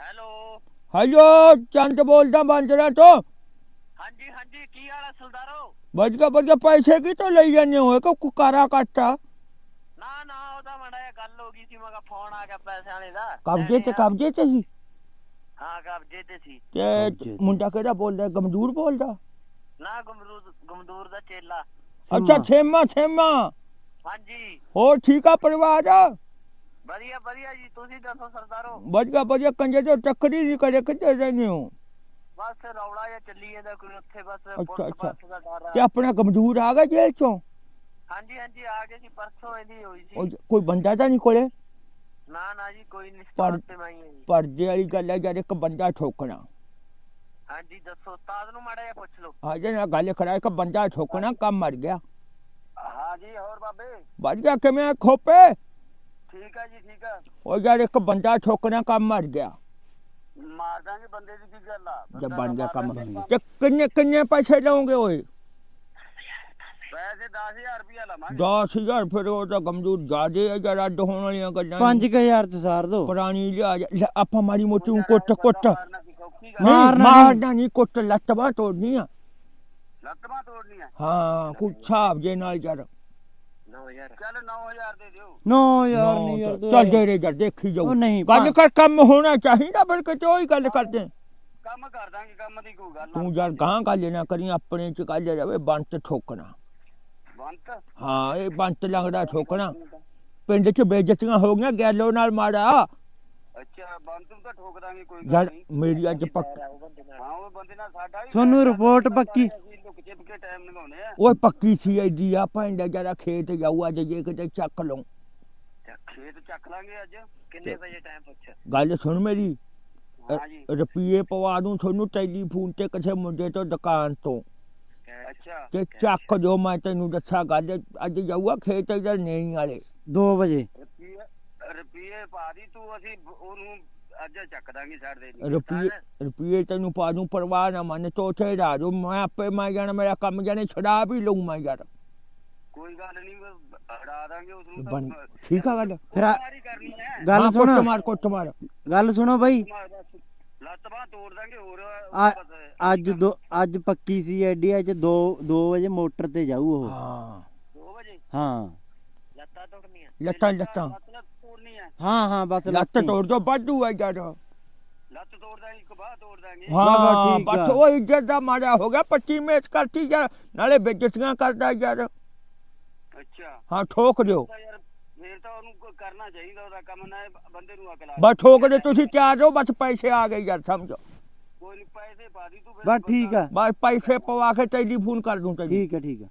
ਹੈਲੋ? ਹੈਲੋ ਚੰਦ ਬੋਲਦਾ ਬੰਜਰਾ ਤੋਂ। ਹਾਂਜੀ ਹਾਂਜੀ ਕੀ ਹਾਲ ਹੈ ਸਰਦਾਰੋ? ਬਜਗਾ ਬਜਗਾ ਪੈਸੇ ਕੀ ਤੋਂ ਲਈ ਜਾਂਦੇ ਹੋ? ਕੋ ਕੁਕਾਰਾ ਕੱਟਾ। ਨਾ ਨਾ ਉਹਦਾ ਮਾੜਾ ਗੱਲ ਹੋ ਗਈ ਸੀ ਮਗਾ ਫੋਨ ਆ ਗਿਆ ਪੈਸੇ ਵਾਲੇ ਦਾ। ਕਬਜੇ ਤੇ ਕਬਜੇ ਤੇ ਸੀ? ਹਾਂ ਕਬਜੇ ਤੇ ਸੀ। ਤੇ। ਮੁੰਡਾ ਕਿਹੜਾ ਬੋਲਦਾ? ਗਮਜੂਰ ਬੋਲਦਾ? ਨਾ ਗਮਦੂਰ ਗਮਦੂਰ ਦਾ ਚੇਲਾ। ਅੱਛਾ ਛੇਮਾ ਛੇਮਾ ਹਾਂਜੀ। ਹੋਰ ਠੀਕ ਆ ਪਰਿਵਾਰ? ਵਧੀਆ ਵਧੀਆ ਜੀ ਤੁਸੀਂ ਦੱਸੋ ਸਰਦਾਰੋ? ਬਜਗਾ ਬਜਗਾ ਕੰਜੇ ਤੋਂ ਟੱਕਰੀ ਨਹੀਂ ਕਰੇ ਕਿੱਥੇ ਰਹਿੰਦੇ ਹੋ? ਬਸ ਰੌਲਾ ਜਿਹਾ ਚੱਲੀ ਜਾਂਦਾ ਕੋਈ ਉੱਥੇ ਬਸ ਅੱਛਾ, ਅੱਛਾ। ਪਾਸ ਦਾ ਡਰ ਤੇ ਆਪਣਾ ਗਮਜੂਰ ਆ ਗਿਆ ਜੇਲ੍ਹ ਚੋਂ? ਹਾਂਜੀ ਹਾਂਜੀ ਆ ਗਏ ਜੀ ਪਰਸੋਂ ਇਹਦੀ ਹੋਈ ਸੀ। ਕੋਈ ਬੰਦਾ ਤਾਂ ਨਹੀਂ ਕੋਲੇ? ਨਾ ਨਾ ਜੀ ਕੋਈ ਨਹੀਂ ਪਰ- ਸਟਾਪ ਤੇ ਮੈਂ ਹੀ ਹਾਂ ਜੀ। ਪਰਦੇ ਵਾਲੀ ਗੱਲ ਹੈ ਯਾਰ ਇੱਕ ਬੰਦਾ ਠੋਕਣਾ। ਹਾਂਜੀ ਦੱਸੋ ਉਸਤਾਦ ਨੂੰ ਮਾੜਾ ਜਿਹਾ ਪੁੱਛ ਲਓ। ਆ ਜੇ ਨਾ ਗੱਲ ਕਰਾ ਇੱਕ ਬੰਦਾ ਠੋਕਣਾ ਕੰਮ ਮਰ ਗਿਆ। ਹਾਂ ਜੀ ਹੋਰ ਬਾਬੇ? ਵੱਜ ਗਿਆ ਕਿਵੇਂ ਖੋਪੇ? ਠੀਕ ਆ ਜੀ ਠੀਕ ਆ। ਉਹ ਯਾਰ ਇੱਕ ਬੰਦਾ ਠੋਕਣਾ ਕੰਮ ਮਰ ਗਿਆ। ਮਾਰ ਦਾਂਗੇ ਬੰਦੇ ਦੀ ਕੀ ਗੱਲ ਆ? ਜਦ ਬੰਦਾ ਬਣ ਗਿਆ ਮਾਰ ਕੰਮ ਦਾਂਗੇ। ਤੇ ਕਿੰਨੇ ਕਿੰਨੇ ਪੈਸੇ ਲਓਗੇ ਓਏ? ਵੈਸੇ 10000 ਰੁਪਇਆ ਲਵਾਂਗੇ। 10000 ਫਿਰ ਉਹ ਤਾਂ ਗਮਜੂਰ ਜਾਦੇ ਆ ਜਰਾ ਅੱਡ ਹੋਣ ਵਾਲੀਆਂ ਗੱਲਾਂ 5000 ਚ ਸਾਰ ਦੋ। ਪੁਰਾਣੀ ਲਿਆ ਲੈ ਆਪਾਂ ਮਾਰੀ ਮੋਟੀ ਨੂੰ ਕੁੱਟ ਕੁੱਟ। ਮਾਰਨਾ ਕੀ ਸੌਖੀ ਗੱਲ ਨਹੀਂ ਮਾਰਨਾ ਮਾਰਨਾ ਨਹੀਂ ਕੁੱਟ ਲੱਤ ਬਾਹ ਤੋੜਨੀ ਆ। ਲੱਤਾਂ ਤੋੜਨੀ ਆ? ਹਾਂ ਕੋਈ ਹਿਸਾਬ ਜੇ ਨਾਲ ਯਾਰ। 9000 ਚੱਲ 9000 ਦੇ ਦਿਓ। ਨੋ ਯਾਰ ਨਹੀਂ ਯਾਰ ਚੱਲ ਦੇ ਰੇ ਜਰ ਦੇਖੀ ਜਾਊ। ਉਹ ਨਹੀਂ ਗੱਲ ਕਰ ਕੰਮ ਹੋਣਾ ਚਾਹੀਦਾ ਫਿਰ ਕਿਤੇ ਉਹੀ ਗੱਲ ਕਰਦੇ। ਕੰਮ ਕਰ ਦਾਂਗੇ ਕੰਮ ਦੀ ਕੋਈ ਗੱਲ ਤੂੰ ਯਾਰ ਗਾਂ ਗੱਲ ਨਾ ਕਰੀ ਆਪਣੇ ਚ ਗੱਲ ਜਾਵੇ ਬੰਤ ਠੋਕਣਾ ਬੰਤ? ਹਾਂ ਇਹ ਬੰਤ ਲੰਗੜਾ ਠੋਕਣਾ। ਪਿੰਡ ਚ ਬੇਇੱਜ਼ਤੀਆਂ ਹੋ ਗਈਆਂ ਗੈਲੋ ਨਾਲ ਮਾੜਾ। ਅੱਛਾ ਬੰਤ ਨੂੰ ਤਾਂ ਠੋਕ ਦਾਂਗੇ ਕੋਈ ਯਾਰ ਗੱਲ ਨਹੀਂ। ਮੇਰੀ ਅੱਜ ਪੱਕ ਹਾਂ ਉਹ ਬੰਦੇ ਨਾਲ ਸਾਡਾ ਵੀ ਤੁਹਾਨੂੰ ਪੈਰ ਰਿਪੋਰਟ ਪੱਕੀ- ਅਸੀਂ ਲੁਕ ਛਿਪ ਕੇ ਟਾਈਮ ਲਗਾਉਣੇ ਆ। ਓਏ ਪੱਕੀ ਸੀ ਐਡੀ ਆ ਭੈਂਦਾ ਜਰਾ ਖੇਤ ਜਾਊ ਅੱਜ ਜੇ ਕਿਤੇ ਚੱਕ ਤੇ ਖੇਤ ਚੱਕ ਲਾਂਗੇ ਅੱਜ? ਕਿੰਨੇ ਵਜੇ ਟਾਈਮ ਪੁੱਛ? ਗੱਲ ਸੁਣ ਮੇਰੀ। ਹਾਂ ਜੀ। ਪਵਾ ਦੂੰ ਤੁਹਾਨੂੰ ਟੈਲੀਫੋਨ ਤੇ ਕਿਸੇ ਮੁੰਡੇ ਤੋਂ ਦੁਕਾਨ ਤੋਂ। ਤੇ ਚੱਕ ਜੋ ਮੈਂ ਤੈਨੂੰ ਦੱਸਾਂ ਗੱਲ ਅੱਜ ਜਾਊਗਾ ਖੇਤ ਇਧਰ ਨਹੀਂ ਵਾਲੇ। 2 ਵਜੇ। ਰੁਪਈਏ ਪਾ ਦੀ ਤੂੰ ਅਸੀਂ ਉਹਨੂੰ ਅੱਜ ਚੱਕ ਦਾਂਗੇ ਛੱਡ ਦੇ ਰੁਪਈਏ ਰੁਪਈਏ ਤੈਨੂੰ ਪਾ ਦੂੰ ਪਰਵਾਹ ਨਾ ਮੰਨ ਤੋਥੇ ਦੂੰ ਮੈਂ ਆਪੇ ਮੈਂ ਜਾਣਾ ਮੇਰਾ ਕੰਮ ਜਾਣੇ ਛਡਾ ਵੀ ਲਊ ਮੈਂ ਯਾਰ। ਕੋਈ ਗੱਲ ਨਹੀਂ ਹੜਾ ਦਾਂਗੇ ਉਸ ਨੂੰ ਠੀਕ ਆ ਗੱਲ? ਫਿਰ ਗੱਲ ਸੁਣ ਕੁੱਟ ਮਾਰ ਕੁੱਟ ਮਾਰ। ਗੱਲ ਸੁਣੋ ਬਾਈ। ਲੱਤ ਬਾਹ ਤੋੜ ਦਾਂਗੇ ਹੋਰ ਆ- ਅੱਜ ਦੋ ਅੱਜ ਪੱਕੀ ਸੀ ਐਡੀ ਅੱਜ 2 2 ਵਜੇ ਮੋਟਰ ਤੇ ਜਾਊ ਉਹ। ਹਾਂ। 2 ਵਜੇ? ਹਾਂ। ਲੱਤਾਂ ਤੋੜਨੀਆਂ। ਲੱਤਾਂ- ਲੱਤਾਂ। ਲੱਤ। ਤੋੜਨੀ ਹੈ ਹਾਂ ਹਾਂ ਬਸ ਲੱਤ ਲੱਤੀ। ਤੋੜ ਦੋ ਬਾਜੂ ਆ ਯਾਰ। ਲੱਤ ਤੋੜ ਦਾਂਗੇ ਇੱਕ ਬਾਹ ਤੋੜ ਦਾਂਗੇ। ਹਾਂ ਠੀਕ ਬਸ ਆ। ਉਹ ਇੱਜ਼ਤ ਦਾ ਮਾੜਾ ਹੋ ਗਿਆ 25 ਮੈਚ ਕਰਤੀ ਯਾਰ ਨਾਲੇ ਬੇਇੱਜ਼ਤੀਆਂ ਕਰਦਾ ਯਾਰ। ਅੱਛਾ। ਹਾਂ ਠੋਕ ਦਿਓ। ਤਾਂ ਯਾਰ ਫੇਰ ਤਾਂ ਉਹਨੂੰ ਕੋਈ ਕਰਨਾ ਚਾਹੀਦਾ ਉਹਦਾ ਕੰਮ ਨਾ ਬੰਦੇ ਨੂੰ ਅਕਲ ਆ ਬਸ ਠੋਕ ਦੇ ਤੁਸੀਂ ਤਿਆਰ ਹੋ ਬਸ ਪੈਸੇ ਆ ਗਏ ਯਾਰ ਸਮਝੋ। ਕੋਈ ਨਹੀਂ ਪੈਸੇ ਪਾ ਦੀ ਤੂੰ ਫਿਰ। ਬਸ ਠੀਕ ਆ। ਬਸ ਪੈਸੇ ਪਵਾ ਕੇ ਟੈਲੀਫੋਨ ਕਰ ਦੂੰ ਤੈਨੂੰ। ਠੀਕ ਆ ਠੀਕ ਆ।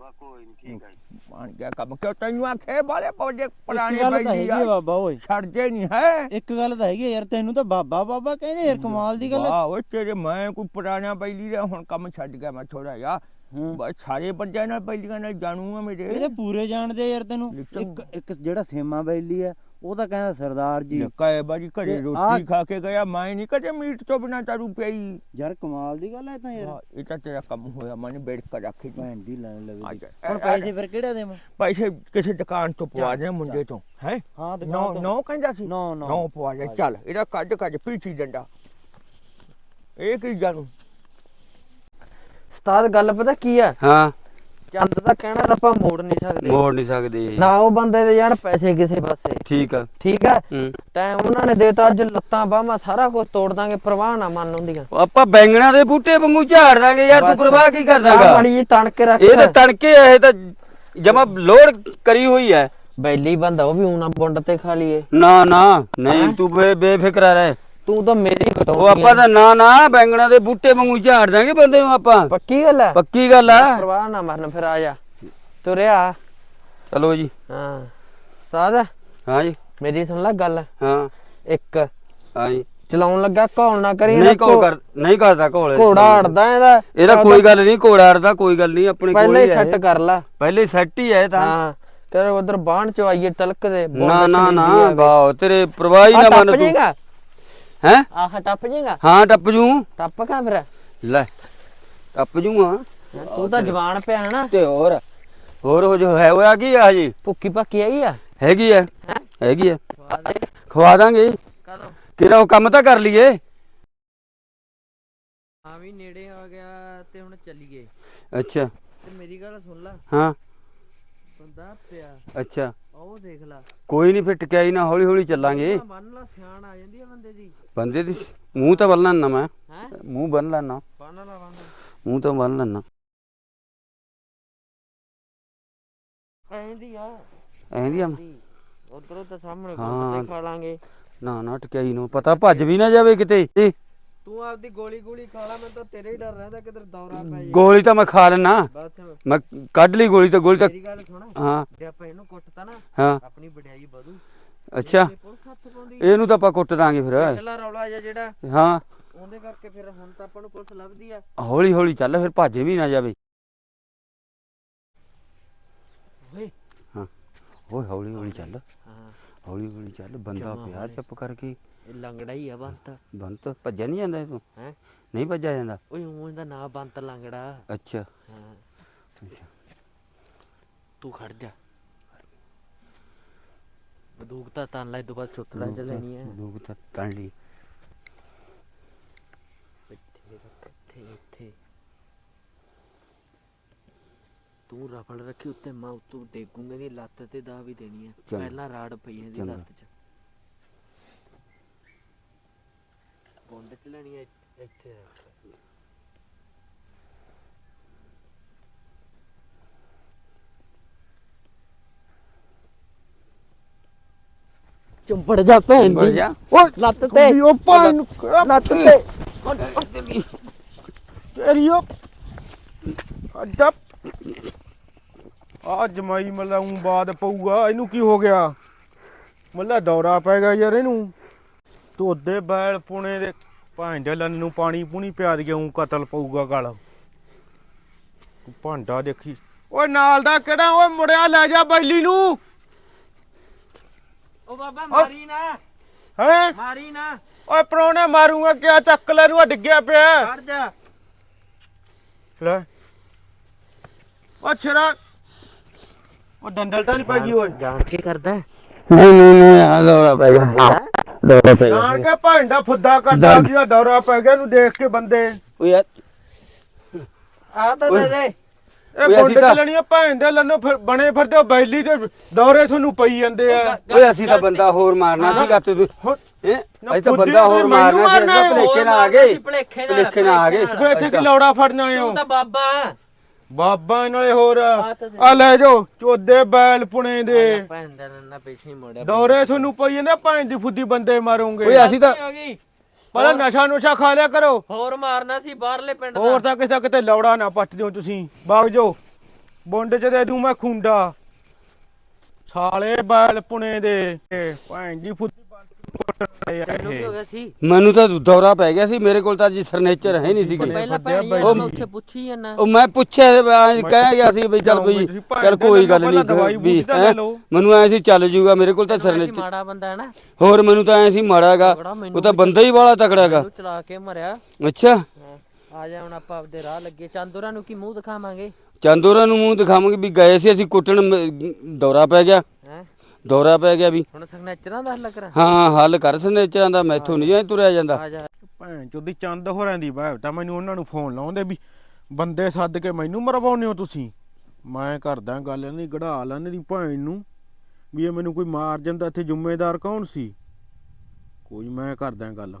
ਬਸ ਕੋਈ ਨਹੀਂ ਠੀਕ ਹੈ ਜੀ। ਬਣ ਗਿਆ ਕੰਮ। ਕਿਉਂ ਤੈਨੂੰ ਆਖੇ ਬਾਲੇ ਪੌਜੇ ਇੱਕ ਪੁਰਾਣੇ ਗੱਲ ਤਾਂ ਬੈਠੀ ਹੈਗੀ ਆ ਆ ਬਾਬਾ ਓਏ। ਛੱਡ ਜੇ ਨਹੀਂ ਹੈ। ਇੱਕ ਗੱਲ ਤਾਂ ਹੈਗੀ ਆ ਯਾਰ ਤੈਨੂੰ ਤਾਂ ਬਾਬਾ ਬਾਬਾ ਕਹਿੰਦੇ ਯਾਰ ਕਮਾਲ ਦੀ ਗੱਲ ਆ। ਵਾਹ ਓਏ ਤੇਰੇ ਮੈਂ ਕੋਈ ਪੁਰਾਣਾ ਬੈਲੀ ਦਾ ਹੁਣ ਕੰਮ ਛੱਡ ਗਿਆ ਮੈਂ ਥੋੜਾ ਜਿਹਾ। ਬਸ ਸਾਰੇ ਬੰਦਿਆਂ ਨਾਲ ਬੈਲੀਆਂ ਨਾਲ ਜਾਣੂ ਆ ਮੇਰੇ। ਇਹ ਤਾਂ ਪੂਰੇ ਜਾਣਦੇ ਯਾਰ ਤੈਨੂੰ। ਇੱਕ ਇੱਕ ਜਿਹੜਾ ਸੇਮਾ ਬੈਲੀ ਆ ਉਹ ਤਾਂ ਕਹਿੰਦਾ ਸਰਦਾਰ ਜੀ। ਕਹੇ ਬਾਜੀ ਘਰੇ ਰੋਟੀ ਖਾ ਕੇ ਗਿਆ ਮੈਂ ਨਹੀਂ ਕਦੇ ਮੀਟ ਤੋਂ ਬਿਨਾ ਚਾਰੂ ਪਈ ਯਾਰ ਕਮਾਲ ਦੀ ਗੱਲ ਹੈ ਤਾਂ ਯਾਰ। ਇਹ ਤਾਂ ਤੇਰਾ ਕੰਮ ਹੋਇਆ ਮਨ ਬੈਠ ਕੇ। ਰੱਖੀ। ਭੈਣ ਦੀ ਲੈਣ ਲਵੇ। ਹੁਣ ਪੈਸੇ ਫਿਰ ਕਿਹੜਾ ਦੇਵਾਂ? ਪੈਸੇ ਕਿਸੇ ਦੁਕਾਨ ਤੋਂ ਪਵਾ ਦੇ ਮੁੰਡੇ ਤੋਂ ਹੈ? ਹਾਂ ਨੌ ਦੁਕਾਨ ਤੋਂ। ਨੌ ਕਹਿੰਦਾ ਸੀ? ਨੌ ਨੌ। ਨੌ ਪਵਾ ਦੇ ਚੱਲ ਇਹਦਾ ਕੱਢ ਕੱਢ ਪੀਛੀ ਡੰਡਾ। ਇਹ ਕੀ ਜਾਣੂ? ਉਸਤਾਦ ਗੱਲ ਪਤਾ ਕੀ ਆ? ਹਾਂ। ਚੰਦ ਦਾ ਕਹਿਣਾ ਤਾਂ ਆਪਾਂ ਮੋੜ ਨਹੀਂ ਸਕਦੇ। ਮੋੜ ਨਹੀਂ ਸਕਦੇ। ਨਾ ਉਹ ਬੰਦੇ ਦੇ ਯਾਰ ਪੈਸੇ ਕਿਸੇ ਪਾਸੇ। ਠੀਕ ਆ। ਠੀਕ ਆ? ਹੂੰ। ਟਾਈਮ ਉਹਨਾਂ ਨੇ ਦੇਤਾ ਅੱਜ ਲੱਤਾਂ ਬਾਹਾਂ ਸਾਰਾ ਕੁਝ ਤੋੜ ਦਾਂਗੇ ਪ੍ਰਵਾਹ ਨਾ ਮੰਨ ਹੁੰਦੀਆਂ। ਆਪਾਂ ਬੈਂਗਣਾ ਦੇ ਬੂਟੇ ਵਾਂਗੂ ਝਾੜ ਦਾਂਗੇ ਯਾਰ ਤੂੰ ਬਸ। ਪਰਵਾਹ ਕੀ ਆਹ ਕਰਦਾਗਾ ਮਾੜੀ ਜੀ ਤਣ ਕੇ ਰੱਖ। ਇਹ ਤਾਂ ਤਣਕੇ ਆ ਇਹ ਤਾਂ ਜਮਾ ਲੋਡ ਕਰੀ ਹੋਈ ਹੈ ਬੈਲੀ ਬੰਦਾ ਉਹ ਵੀ ਉਨਾ ਬੁੰਡ ਤੇ ਖਾ ਲਈਏ। ਨਾ ਨਾ। ਨਹੀਂ ਤੂੰ ਬੇ ਬੇਫਿਕਰ ਰਹਿ। ਤੂੰ ਤਾਂ ਮੇਰੀ ਉਹ ਆਪਾਂ ਤਾਂ ਨਾ ਨਾ ਬੈਂਗਣਾ ਦੇ ਬੂਟੇ ਵਾਂਗੂ ਝਾੜ ਦਾਂਗੇ ਬੰਦੇ ਨੂੰ ਆਪਾਂ। ਪੱਕੀ ਗੱਲ ਆ। ਪੱਕੀ ਗੱਲ ਆ। ਪ੍ਰਵਾਹ ਨਾ ਮਰਨ ਫਿਰ ਆ ਜਾ। ਤੁਰਿਆ। ਚਲੋ ਜੀ। ਹਾਂ। ਉਸਤਾਦ ਹਾਂ ਜੀ। ਮੇਰੀ ਸੁਣ ਲੈ ਗੱਲ। ਹਾਂ। ਇੱਕ। ਹਾਂ ਜੀ। ਚਲਾਉਣ ਲੱਗਾ ਘੌਲ ਨਾ ਕਰੀ ਨਹੀਂ ਕੋ ਕਰ ਨਹੀਂ ਕਰਦਾ ਘੋਲੇ ਘੋੜਾ ਅੜਦਾ ਇਹਦਾ। ਇਹਦਾ ਕੋਈ ਗੱਲ ਨਹੀਂ ਘੋੜਾ ਅੜਦਾ ਕੋਈ ਗੱਲ ਨਹੀਂ ਆਪਣੇ ਕੋਲ ਪਹਿਲਾਂ ਹੀ ਹੀ ਹੈ ਸੈੱਟ ਕਰ ਲਾ। ਪਹਿਲੇ ਸੈੱਟ ਹੀ ਹੈ ਇਹ ਤਾਂ। ਹਾਂ। ਤੇਰੇ ਉਧਰ ਬਾਣ ਚ ਆਈਏ ਤਲਕ ਦੇ ਨਾ ਨਾ ਨਾ ਵਾਓ ਤੇਰੇ ਪ੍ਰਵਾਹ ਹੀ ਨਾ ਮੰਨ ਤੂੰ। ਜੇਗਾ ਹੈ? ਆਹ ਟੱਪ ਜੇਗਾ? ਹਾਂ ਟੱਪ ਜੂ। ਟੱਪ ਕਾ ਫਿਰ? ਲੈ ਟੱਪ ਜੂਗਾ। ਤੂੰ ਤਾਂ ਜਵਾਨ ਪਿਆ ਹੈ ਨਾ। ਤੇ ਹੋਰ ਹੋਰ ਹੋ ਜੋ ਹੈ ਹੋਇਆ ਕੀ ਆ ਜੀ ਭੁੱਕੀ ਭੱਕੀ ਆਈ ਆ? ਹੈਗੀ ਹੈ ਹੈਂ? ਹੈਗੀ ਹੈ ਖਵਾ ਦਾਂਗੇ। ਕਦੋਂ? ਕਿਰਾ ਉਹ ਕੰਮ ਤਾਂ ਕਰ ਲਈਏ? ਹਾਂ ਵੀ ਨੇੜੇ ਆ ਗਿਆ ਤੇ ਹੁਣ ਚੱਲੀਏ। ਅੱਛਾ। ਤੇ ਮੇਰੀ ਗੱਲ ਸੁਣ ਲੈ। ਹਾਂ। ਬੰਦਾ ਪਿਆ। ਅੱਛਾ। ਉਹ ਦੇਖ ਲੈ। ਕੋਈ ਨਹੀਂ ਫਿਰ ਟਕਿਆਈ ਨਾ ਹੌਲੀ ਹੌਲੀ ਚੱਲਾਂਗੇ ਮੰਨ ਲਾ ਸਿਆਣ ਆ ਜਾਂਦੀ। ਆ ਬੰਦੇ ਦੀ ਮੂੰਹ ਤਾਂ ਬੰਨ ਲੈਣਾ ਮੈਂ। ਹੈ? ਮੂੰਹ ਬੰਨ ਲੈਣਾ ਬੰਨ ਲਾ ਬੰਨ ਮੂੰਹ ਤਾਂ ਬੰਨ ਲੈਣਾ ਐਂਦੀ ਆ। ਐਂਦੀ ਆ। ਉਧਰੋਂ ਤਾਂ ਸਾਹਮਣੇ ਹਾਂ। ਗੁੰਡ ਤੇ ਖਾ ਲਾਂਗੇ। ਨਾ ਨਾ ਟਕਿਆਈ ਨੂੰ। ਪਤਾ ਭੱਜ ਵੀ ਨਾ ਜਾਵੇ ਕਿਤੇ। ਜੀ ਤੂੰ ਆਪਦੀ ਗੋਲੀ ਗੋਲੀ ਖਾ ਲਾ ਮੈਨੂੰ ਤਾਂ ਤੇਰੇ ਹੀ ਡਰ ਰਹਿੰਦਾ ਕਿਧਰ ਦੌਰਾ ਪੈ ਜਾਏ। ਗੋਲੀ ਤਾਂ ਮੈਂ ਖਾ ਲੈਣਾ ਬਸ। ਮੈਂ ਕੱਢ ਲਈ ਗੋਲੀ ਤਾਂ ਗੋਲੀ ਤਾਂ ਮੇਰੀ ਗੱਲ ਸੁਣ। ਹਾਂ। ਜੇ ਆਪਾਂ ਇਹਨੂੰ ਕੁੱਟਤਾ ਨਾ ਹਾਂ। ਆਪਣੀ ਵਡਿਆਈ ਵਧੂ। ਅੱਛਾ। ਤੇ ਪੁਲਿਸ ਹੱਥ ਪਾਉਂਦੀ ਇਹਨੂੰ ਤਾਂ ਆਪਾਂ ਕੁੱਟ ਦਾਂਗੇ ਫਿਰ। ਪਹਿਲਾ ਰੌਲਾ ਜਿਹਾ ਜਿਹੜਾ। ਹਾਂ। ਉਹਦੇ ਕਰਕੇ ਫਿਰ ਹੁਣ ਤਾਂ ਆਪਾਂ ਨੂੰ ਪੁਲਿਸ ਲੱਭਦੀ ਆ। ਹੌਲੀ ਹੌਲੀ ਚੱਲ ਫਿਰ ਭੱਜ ਵੀ ਨਾ ਜਾਵੇ। ਓਏ। ਹਾਂ। ਓਏ ਹੌਲੀ ਹੌਲੀ ਚੱਲ। ਹਾਂ। ਹੌਲੀ ਹੌਲੀ ਚੱਲ। ਬੰਦਾ ਜਮਾਂ ਪਿਆ। ਚੁੱਪ ਕਰਕੇ। ਇਹ ਲੰਗੜਾ ਹੀ ਆ ਬੰਤ। ਬੰਤ? ਭੱਜਿਆ ਨਹੀਂ ਜਾਂਦਾ ਇਹ ਤੂੰ? ਹੈ? ਨਹੀਂ ਭੱਜਿਆ ਜਾਂਦਾ? ਓਏ ਉਹ ਇਹਦਾ ਨਾਂ ਬੰਤ ਲੰਗੜਾ। ਅੱਛਾ। ਹਾਂ। ਅੱਛਾ। ਤੂੰ ਖੜ ਜਾ। ਬੰਦੂਕ ਤਾਂ ਤਨ ਲੈ ਤੋਂ ਬਾਅਦ ਚੁੱਤੜਾ ਚ ਲੈਣੀ ਹੈ। ਲੋਕ ਤਾਂ ਤਣ ਲਈ। ਇੱਥੇ ਇੱਥੇ ਇੱਥੇ। ਤੂੰ ਰਫਲ ਰੱਖੀ ਉੱਤੇ ਮੈਂ ਉੱਤੋਂ ਡੇਗੂੰਗਾ ਦੀ ਲੱਤ ਤੇ ਦਾ ਵੀ ਦੇਣੀ ਹੈ। ਪਹਿਲਾਂ ਰਾੜ ਪਈ ਹੈ ਦੀ। ਲੱਤ 'ਚ। ਬੁੰਡ ਚ ਲੈਣੀ ਹੈ ਇੱਥੇ- ਇੱਥੇ ਰੱਖ। ਚੁੰਪੜ ਜਾ ਭੈਣ ਬੜ ਦੀ ਜਾ। ਓਏ ਲੱਤ ਤੇ। ਉਹ ਭੈਣ ਲੱਤ ਤੇ। ਤੇਰੀ ਉਹ ਅੱਡਾ ਆ। ਜਮਾਈ ਮਲਾਉਂ ਬਾਦ ਪਊਗਾ। ਇਹਨੂੰ ਕੀ ਹੋ ਗਿਆ? ਮੱਲਾ ਦੌਰਾ ਪੈ ਗਿਆ ਯਾਰ ਇਹਨੂੰ। ਤੋਦੇ ਬੈਲ ਪੁਣੇ ਦੇ ਭਾਂਡੇ ਲੰਨ ਨੂੰ ਪਾਣੀ ਪੂਣੀ ਪਿਆ ਦੇ ਉਂ ਕਤਲ ਪਊਗਾ ਗਲ। ਭਾਂਡਾ ਦੇਖੀ। ਓਏ ਨਾਲ ਦਾ ਕਿਹੜਾ? ਓਏ ਮੁੜਿਆ ਲੈ ਜਾ ਬੈਲੀ ਨੂੰ। ਓ ਬਾਬਾ ਮਾਰੀ ਨਾ। ਹੈ? ਮਾਰੀ ਨਾ। ਓਏ ਪਰੌਣੇ ਮਾਰੂਗਾ ਕਿਆ ਚੱਕ ਲੈ ਨੂੰ ਆ ਡਿੱਗਿਆ ਪਿਆ। ਖੜ ਜਾ। ਲੈ। ਓ ਛਰਾ। ਉਹ ਦੰਦਲ ਤਾਂ ਨਹੀਂ ਪੈ ਗਈ ਓਏ। ਜਾਣ ਕੇ ਕਰਦਾ। ਨਹੀਂ ਨਹੀਂ ਨਹੀਂ ਆ ਦੌਰਾ ਪੈ ਗਿਆ। ਦੌਰਾ ਪੈ ਜਾਣ ਕੇ ਭਾਂਡਾ ਫੁੱਦਾ ਕੱਢਾ ਗਿਆ ਦੌਰਾ ਪੈ ਗਿਆ ਨੂੰ ਦੇਖ ਕੇ ਬੰਦੇ। ਓਏ ਆ ਤਾਂ ਦੇ ਦੇ। ਇਹ ਓਏ ਗੁੰਡ ਤਾਂ- ਚਲਣੀਆਂ ਭੈਣ ਦੇ ਲੰਨੋ ਫਿਰ ਬਣੇ ਫਿਰਦੇ ਉਹ ਬੈਲੀ ਦੇ ਦੌਰੇ ਤੁਹਾਨੂੰ ਪਈ ਜਾਂਦੇ ਆ। ਓਏ ਅਸੀਂ ਤਾਂ ਬੰਦਾ ਹੋਰ ਮਾਰਨਾ ਸੀਗਾ ਤੂੰ ਹੁਣ ਹੈਂ? ਨਾ ਅਸੀਂ ਤਾਂ ਹੀ ਬੰਦਾ ਹੋਰ ਮਾਰਨਾ ਸੀ ਹੈ। ਭਲੇਖੇ ਨਾਲ ਆ ਗਏ। ਭਲੇਖੇ ਨਾਲ। ਆ ਗਏ। ਫਿਰ ਇੱਥੇ ਕੀ ਲੌੜਾ ਫੜਨਾ ਆਇਓ ਤੂੰ ਤਾਂ ਬਾਬਾ। ਹੈ। ਬਾਬਾ ਨਾਲੇ ਹੋਰ। ਤਾਂ। ਆ ਲੈ ਜਾਓ ਚੋਦੇ ਬੈਲ ਪੁਣੇ ਦੇ। ਭੈਣ ਦਾ ਨੰਨਾ ਪਿੱਛੇ ਹੀ ਮੋੜਿਆ। ਦੌਰੇ ਤੁਹਾਨੂੰ ਪਈ ਜਾਂਦੇ ਭੈਣ ਦੀ ਫੁੱਦੀ ਬੰਦੇ ਮਾਰੋਗੇ। ਓਏ ਅਸੀਂ ਤਾਂ ਹੋ ਗਈ। ਪਹਿਲਾਂ ਨਸ਼ਾ ਨੁਸ਼ਾ ਖਾ ਲਿਆ ਕਰੋ। ਹੋਰ ਮਾਰਨਾ ਸੀ ਬਾਹਰਲੇ ਪਿੰਡ ਹੋਰ ਦਾ ਤਾਂ ਕਿਸੇ ਕਿਤੇ ਲੌੜਾ ਨਾ ਪੱਟ ਦਿਓ ਤੁਸੀਂ। ਵਗ ਜਾਓ ਬੁੰਡ ਚ ਦੇ ਦੂੰ ਮੈਂ ਖੁੰਡਾ। ਸਾਲੇ ਬੈਲ ਪੁਣੇ ਦੇ। ਭੈਣ ਦੀ ਫੁੱਦੀ ਤੈਨੂੰ ਕੀ ਹੋ ਬੰਦ ਗਿਆ ਸੀ ਮੈਨੂੰ ਤਾਂ ਦੌਰਾ ਪੈ ਗਿਆ ਸੀ ਮੇਰੇ ਕੋਲ ਤਾਂ ਜੀ ਸਰਨੇਚਰ ਹੈ ਨਹੀਂ ਸੀਗੇ। ਪਹਿਲਾਂ ਵੱਡਿਆ ਭੈਣ ਬਾਈ ਯਾਰ ਜੀ। ਮੈਂ ਉੱਥੇ ਪੁੱਛੀ ਜਾਂਦਾ। ਉਹ ਮੈਂ ਪੁੱਛਿਆ ਐਂ ਕਹਿ ਗਿਆ ਸੀ ਵੀ ਚੱਲ ਬਈ ਚੱਲ ਕੋਈ ਗੱਲ ਨਹੀਂ ਵੀ ਤਾਂ ਹੈਂ? ਮੈਨੂੰ ਐ ਸੀ ਚੱਲ ਜੂਗਾ ਮੇਰੇ ਕੋਲ ਤਾਂ ਸਰਨੇਚਰ ਮਾੜਾ ਬੰਦਾ ਹੈ ਨਾ। ਹੋਰ ਮੈਨੂੰ ਤਾਂ ਐ ਸੀ ਮਾੜਾਗਾ ਉਹ ਤਾਂ ਬੰਦਾ ਹੀ ਵਾਲਾ ਤਕੜਾਗਾ। ਤੂੰ ਚਲਾ ਕੇ ਮਰਿਆ। ਅੱਛਾ। ਆ ਜਾ ਹੁਣ ਆਪਾਂ ਆਪਦੇ ਰਾਹ ਲੱਗੇ। ਚਾਂਦੋਰਾਂ ਨੂੰ ਕੀ ਮੂੰਹ ਦਿਖਾਵਾਂਗੇ? ਚੰਦੋਰਾਂ ਨੂੰ ਮੂੰਹ ਦਿਖਾਵਾਂਗੇ ਵੀ ਗਏ ਸੀ ਅਸੀਂ ਕੁੱਟਣ ਮ- ਦੌਰਾ ਪੈ ਗਿਆ। ਦੌਰਾ ਪੈ ਗਿਆ ਵੀ। ਹੁਣ ਸਿਗਨੇਚਰਾਂ ਦਾ ਹੱਲ ਕਰਾਂ? ਹਾਂ ਹੱਲ ਕਰ ਸਰਨੇਚਰਾਂ ਦਾ ਮੈਥੋਂ ਨਹੀਂ ਐ ਤੁਰਿਆ ਜਾਂਦਾ। ਆ ਜਾ। ਭੈਣ ਚੋਦੀ ਚੰਦ ਹੋਰਾਂ ਦੀ ਬਾਹ ਤਾਂ ਮੈਨੂੰ ਉਹਨਾਂ ਨੂੰ ਫੋਨ ਲਾਉਂਦੇ ਵੀ ਬੰਦੇ ਸੱਦ ਕੇ ਮੈਨੂੰ ਮਰਵਾਉਨੇ ਹੋ ਤੁਸੀਂ? ਮੈਂ ਕਰਦਾ ਗੱਲ ਨਹੀਂ ਗੜਾ ਲੈਣ ਦੀ ਭੈਣ ਨੂੰ ਵੀ ਇਹ ਮੈਨੂੰ ਕੋਈ ਮਾਰ ਜਾਂਦਾ ਇੱਥੇ ਜ਼ਿੰਮੇਦਾਰ ਕੌਣ ਸੀ? ਕੋਈ ਮੈਂ ਕਰਦਾ ਗੱਲ।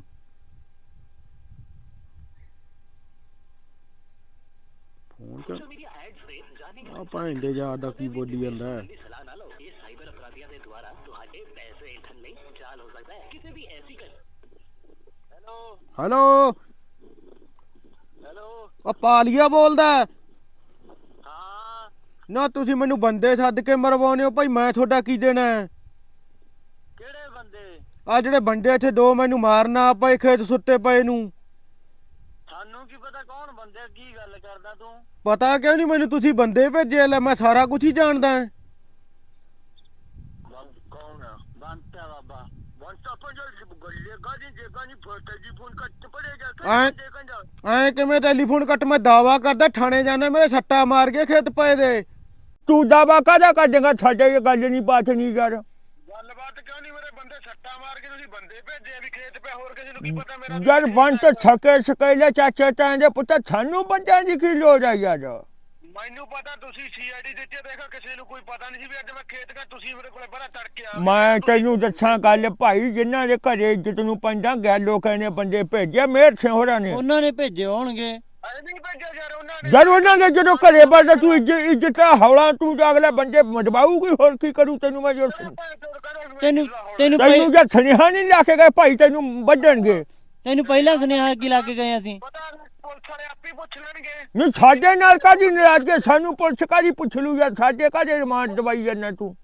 ਫੋਨ ਕਰ ਆ ਭੈਣ ਦੇ ਯਾਰ ਦਾ ਕੀ ਬੋਲੀ ਜਾਂਦਾ ਹੈ? ਹੈਲੋ ਹੈਲੋ ਆ ਪਾਲੀਆ ਬੋਲਦਾ ਹੈ? ਨਾ ਤੁਸੀਂ ਮੈਨੂੰ ਬੰਦੇ ਸੱਦ ਕੇ ਮਰਵਾਉਨੇ ਹੋ ਭਾਈ ਮੈਂ ਤੁਹਾਡਾ ਕੀ ਦੇਣਾ ਹੈ ਕਿਹੜੇ ਬੰਦੇ ਆ ਜਿਹੜੇ ਬੰਦੇ ਇੱਥੇ ਦੋ ਮੈਨੂੰ ਮਾਰਨਾ ਪਏ ਖੇਤ ਸੁੱਤੇ ਪਏ ਨੂੰ ਸਾਨੂੰ ਕੀ ਪਤਾ ਕੌਣ ਬੰਦੇ ਕੀ ਗੱਲ ਕਰਦਾ ਤੂੰ ਪਤਾ ਕਿਉਂ ਨਹੀਂ ਮੈਨੂੰ ਤੁਸੀਂ ਬੰਦੇ ਭੇਜੇ ਲੈ ਮੈਂ ਸਾਰਾ ਕੁਝ ਹੀ ਜਾਣਦਾ ਹਾਂ ਬੰਦ ਕੌਣ ਆ ਬੰਤਾ ਬਾਬਾ ਬੰਤਾ ਪਰ ਜੋ ਗੱਲੇ ਗਾਜੀ ਕੱਟ ਪੜੇਗਾ ਐਂ- ਕਿਵੇਂ ਟੈਲੀਫੋਨ ਕੱਟ? ਮੈਂ ਦਾਵਾ ਕਰਦਾ ਥਾਣੇ ਜਾਣਾ ਮੇਰੇ ਸੱਟਾ ਮਾਰ ਕੇ ਖੇਤ ਪਏ ਦੇ। ਤੂੰ ਦਾਵਾ ਕਾਹਦਾ ਕਰ ਦੇਗਾ? ਸਾਡੇ ਇਹ ਗੱਲ ਨਹੀਂ ਬਾਤ ਨਹੀਂ ਯਾਰ ਗੱਲਬਾਤ ਕਿਉਂ ਨਹੀਂ? ਮੇਰੇ ਬੰਦੇ ਸੱਟਾ ਮਾਰ ਕੇ ਤੁਸੀਂ ਬੰਦੇ ਭੇਜੇ ਵੀ ਖੇਤ ਪੇ ਹੋਰ ਕਿਸੇ ਨੂੰ ਕੀ ਪਤਾ ਮੇਰਾ ਯਾਰ ਹੈ। ਛਕੇ ਸਕੈਲੇ ਚਾਚੇ ਤਾਂ ਦੇ ਪੁੱਤ ਸਾਨੂੰ ਬੰਦਿਆਂ ਦੀ ਕੀ ਲੋੜ ਆ ਯਾਰ? ਮੈਨੂੰ ਪਤਾ ਤੁਸੀਂ ਸੀਆਈਡੀ ਦਿੱਤੇ ਦੇਖੋ ਕਿਸੇ ਨੂੰ ਕੋਈ ਪਤਾ ਨਹੀਂ ਸੀ ਵੀ ਅੱਜ ਮੈਂ ਖੇਤ ਗਿਆ ਤੁਸੀਂ ਮੇਰੇ ਕੋਲੇ ਬੜਾ ਤੜਕੇ ਆ ਮੈਂ ਤੈਨੂੰ ਦੱਸਾਂ ਗੱਲ ਭਾਈ ਜਿਨ੍ਹਾਂ ਦੇ ਘਰੇ ਇੱਜ਼ਤ ਨੂੰ ਪੈਂਦਾ ਗੈਲੋ ਕਹਿੰਦੇ ਬੰਦੇ ਭੇਜੇ ਮੇਰ ਸੇ ਹੋਰਾਂ ਨੇ। ਉਹਨਾਂ ਨੇ ਭੇਜੇ ਹੋਣਗੇ। ਅਰੇ ਨਹੀਂ ਭੇਜਿਆ ਯਾਰ ਉਹਨਾਂ ਨੇ ਯਾਰ ਉਹਨਾਂ ਦੇ ਜਦੋਂ ਘਰੇ ਵੜਦਾ ਤੂੰ ਇੱਜ਼ਤ ਇੱਜ਼ਤ ਹੌਲਾ ਤੂੰ ਜਾ ਅਗਲੇ ਬੰਦੇ ਮਜਬਾਊਗੀ ਹੋਰ ਕੀ ਕਰੂ ਤੈਨੂੰ ਮੈਂ ਜੋ ਤੈਨੂੰ ਤੈਨੂੰ ਤੈਨੂੰ ਜਾਂ ਸੁਨੇਹਾ ਨਹੀਂ ਲਾ ਕੇ ਗਏ ਭਾਈ ਤੈਨੂੰ ਵੱਢਣਗੇ। ਤੈਨੂੰ ਪਹਿਲਾਂ ਸੁਨੇਹਾ ਕੀ ਲਾ ਕੇ ਗਏ ਅਸੀਂ? ਪਤਾ ਪੁਲਿਸ ਵਾਲੇ ਆਪੇ ਪੁੱਛ ਲੈਣਗੇ। ਨਹੀਂ ਸਾਡੇ ਨਾਲ ਕਾਦੀ ਨਾਰਾਜ਼ਗੀ ਸਾਨੂੰ ਪੁਲਿਸ ਕਾਦੀ ਪੁੱਛ ਲੂ ਯਾਰ ਸਾਡੇ ਕਾਦੇ ਰਿਮਾਂਡ ਦਵਾਈ ਜਾਂਦਾ ਤੂੰ?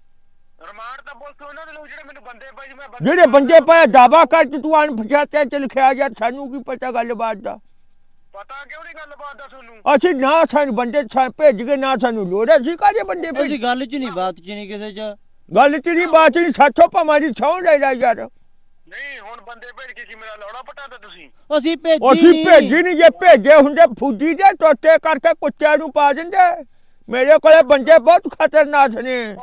ਰਿਮਾਂਡ ਤਾਂ ਪੁਲਿਸ ਉਹਨਾਂ ਦੇ ਲੋ ਜਿਹੜੇ ਮੈਨੂੰ ਬੰਦੇ ਭਾਈ ਮੈਂ ਬੰਦੇ- ਜਿਹੜੇ ਬੰਦੇ ਪਾਇਆ ਦਾਵਾ ਕਰ ਕਿ ਤੂੰ ਅਣਪਛਾਤਿਆ ਚ ਲਿਖਿਆ ਯਾਰ ਸਾਨੂੰ ਕੀ ਪਤਾ ਗੱਲਬਾਤ ਦਾ? ਪਤਾ ਕਿਉਂ ਨਹੀਂ ਗੱਲਬਾਤ ਦਾ ਤੁਹਾਨੂੰ? ਅਸੀਂ ਨਾ ਸਾਨੂੰ ਬੰਦੇ ਸਾ ਭੇਜ ਕੇ ਨਾ ਸਾਨੂੰ ਲੋੜ ਹੈ ਅਸੀਂ ਕਾਦੇ ਬੰਦੇ ਭੇਜ ਅਸੀਂ ਗੱਲ 'ਚ ਨਹੀਂ ਬਾਤ 'ਚ ਨਹੀਂ ਕਿਸੇ 'ਚ। ਗੱਲ ਤੇਰੀ ਬਾਤ ਨਹੀਂ ਸਾਥੋਂ ਭਮਾਰੀ ਛਾਉ ਲੈ ਜਾ ਯਾਰ। ਨਹੀਂ ਹੁਣ ਬੰਦੇ ਭੇਜ ਕੇ ਕੀ ਮੇਰਾ ਲੋੜਾ ਪਟਾਦਾ ਤੁਸੀਂ। ਅਸੀਂ ਭੇਜੀ ਅਸੀਂ ਨਹੀਂ। ਭੇਜੀ ਨਹੀਂ ਜੇ ਭੇਜੇ ਹੁੰਦੇ ਫੁੱਜੀ ਦੇ ਟੋਟੇ ਕਰਕੇ ਕੁੱਤਿਆਂ ਨੂੰ ਪਾ ਦਿੰਦੇ। ਮੇਰੇ ਕੋਲੇ ਬੰਦੇ ਬਹੁਤ ਖਤਰਨਾਕ ਨੇ।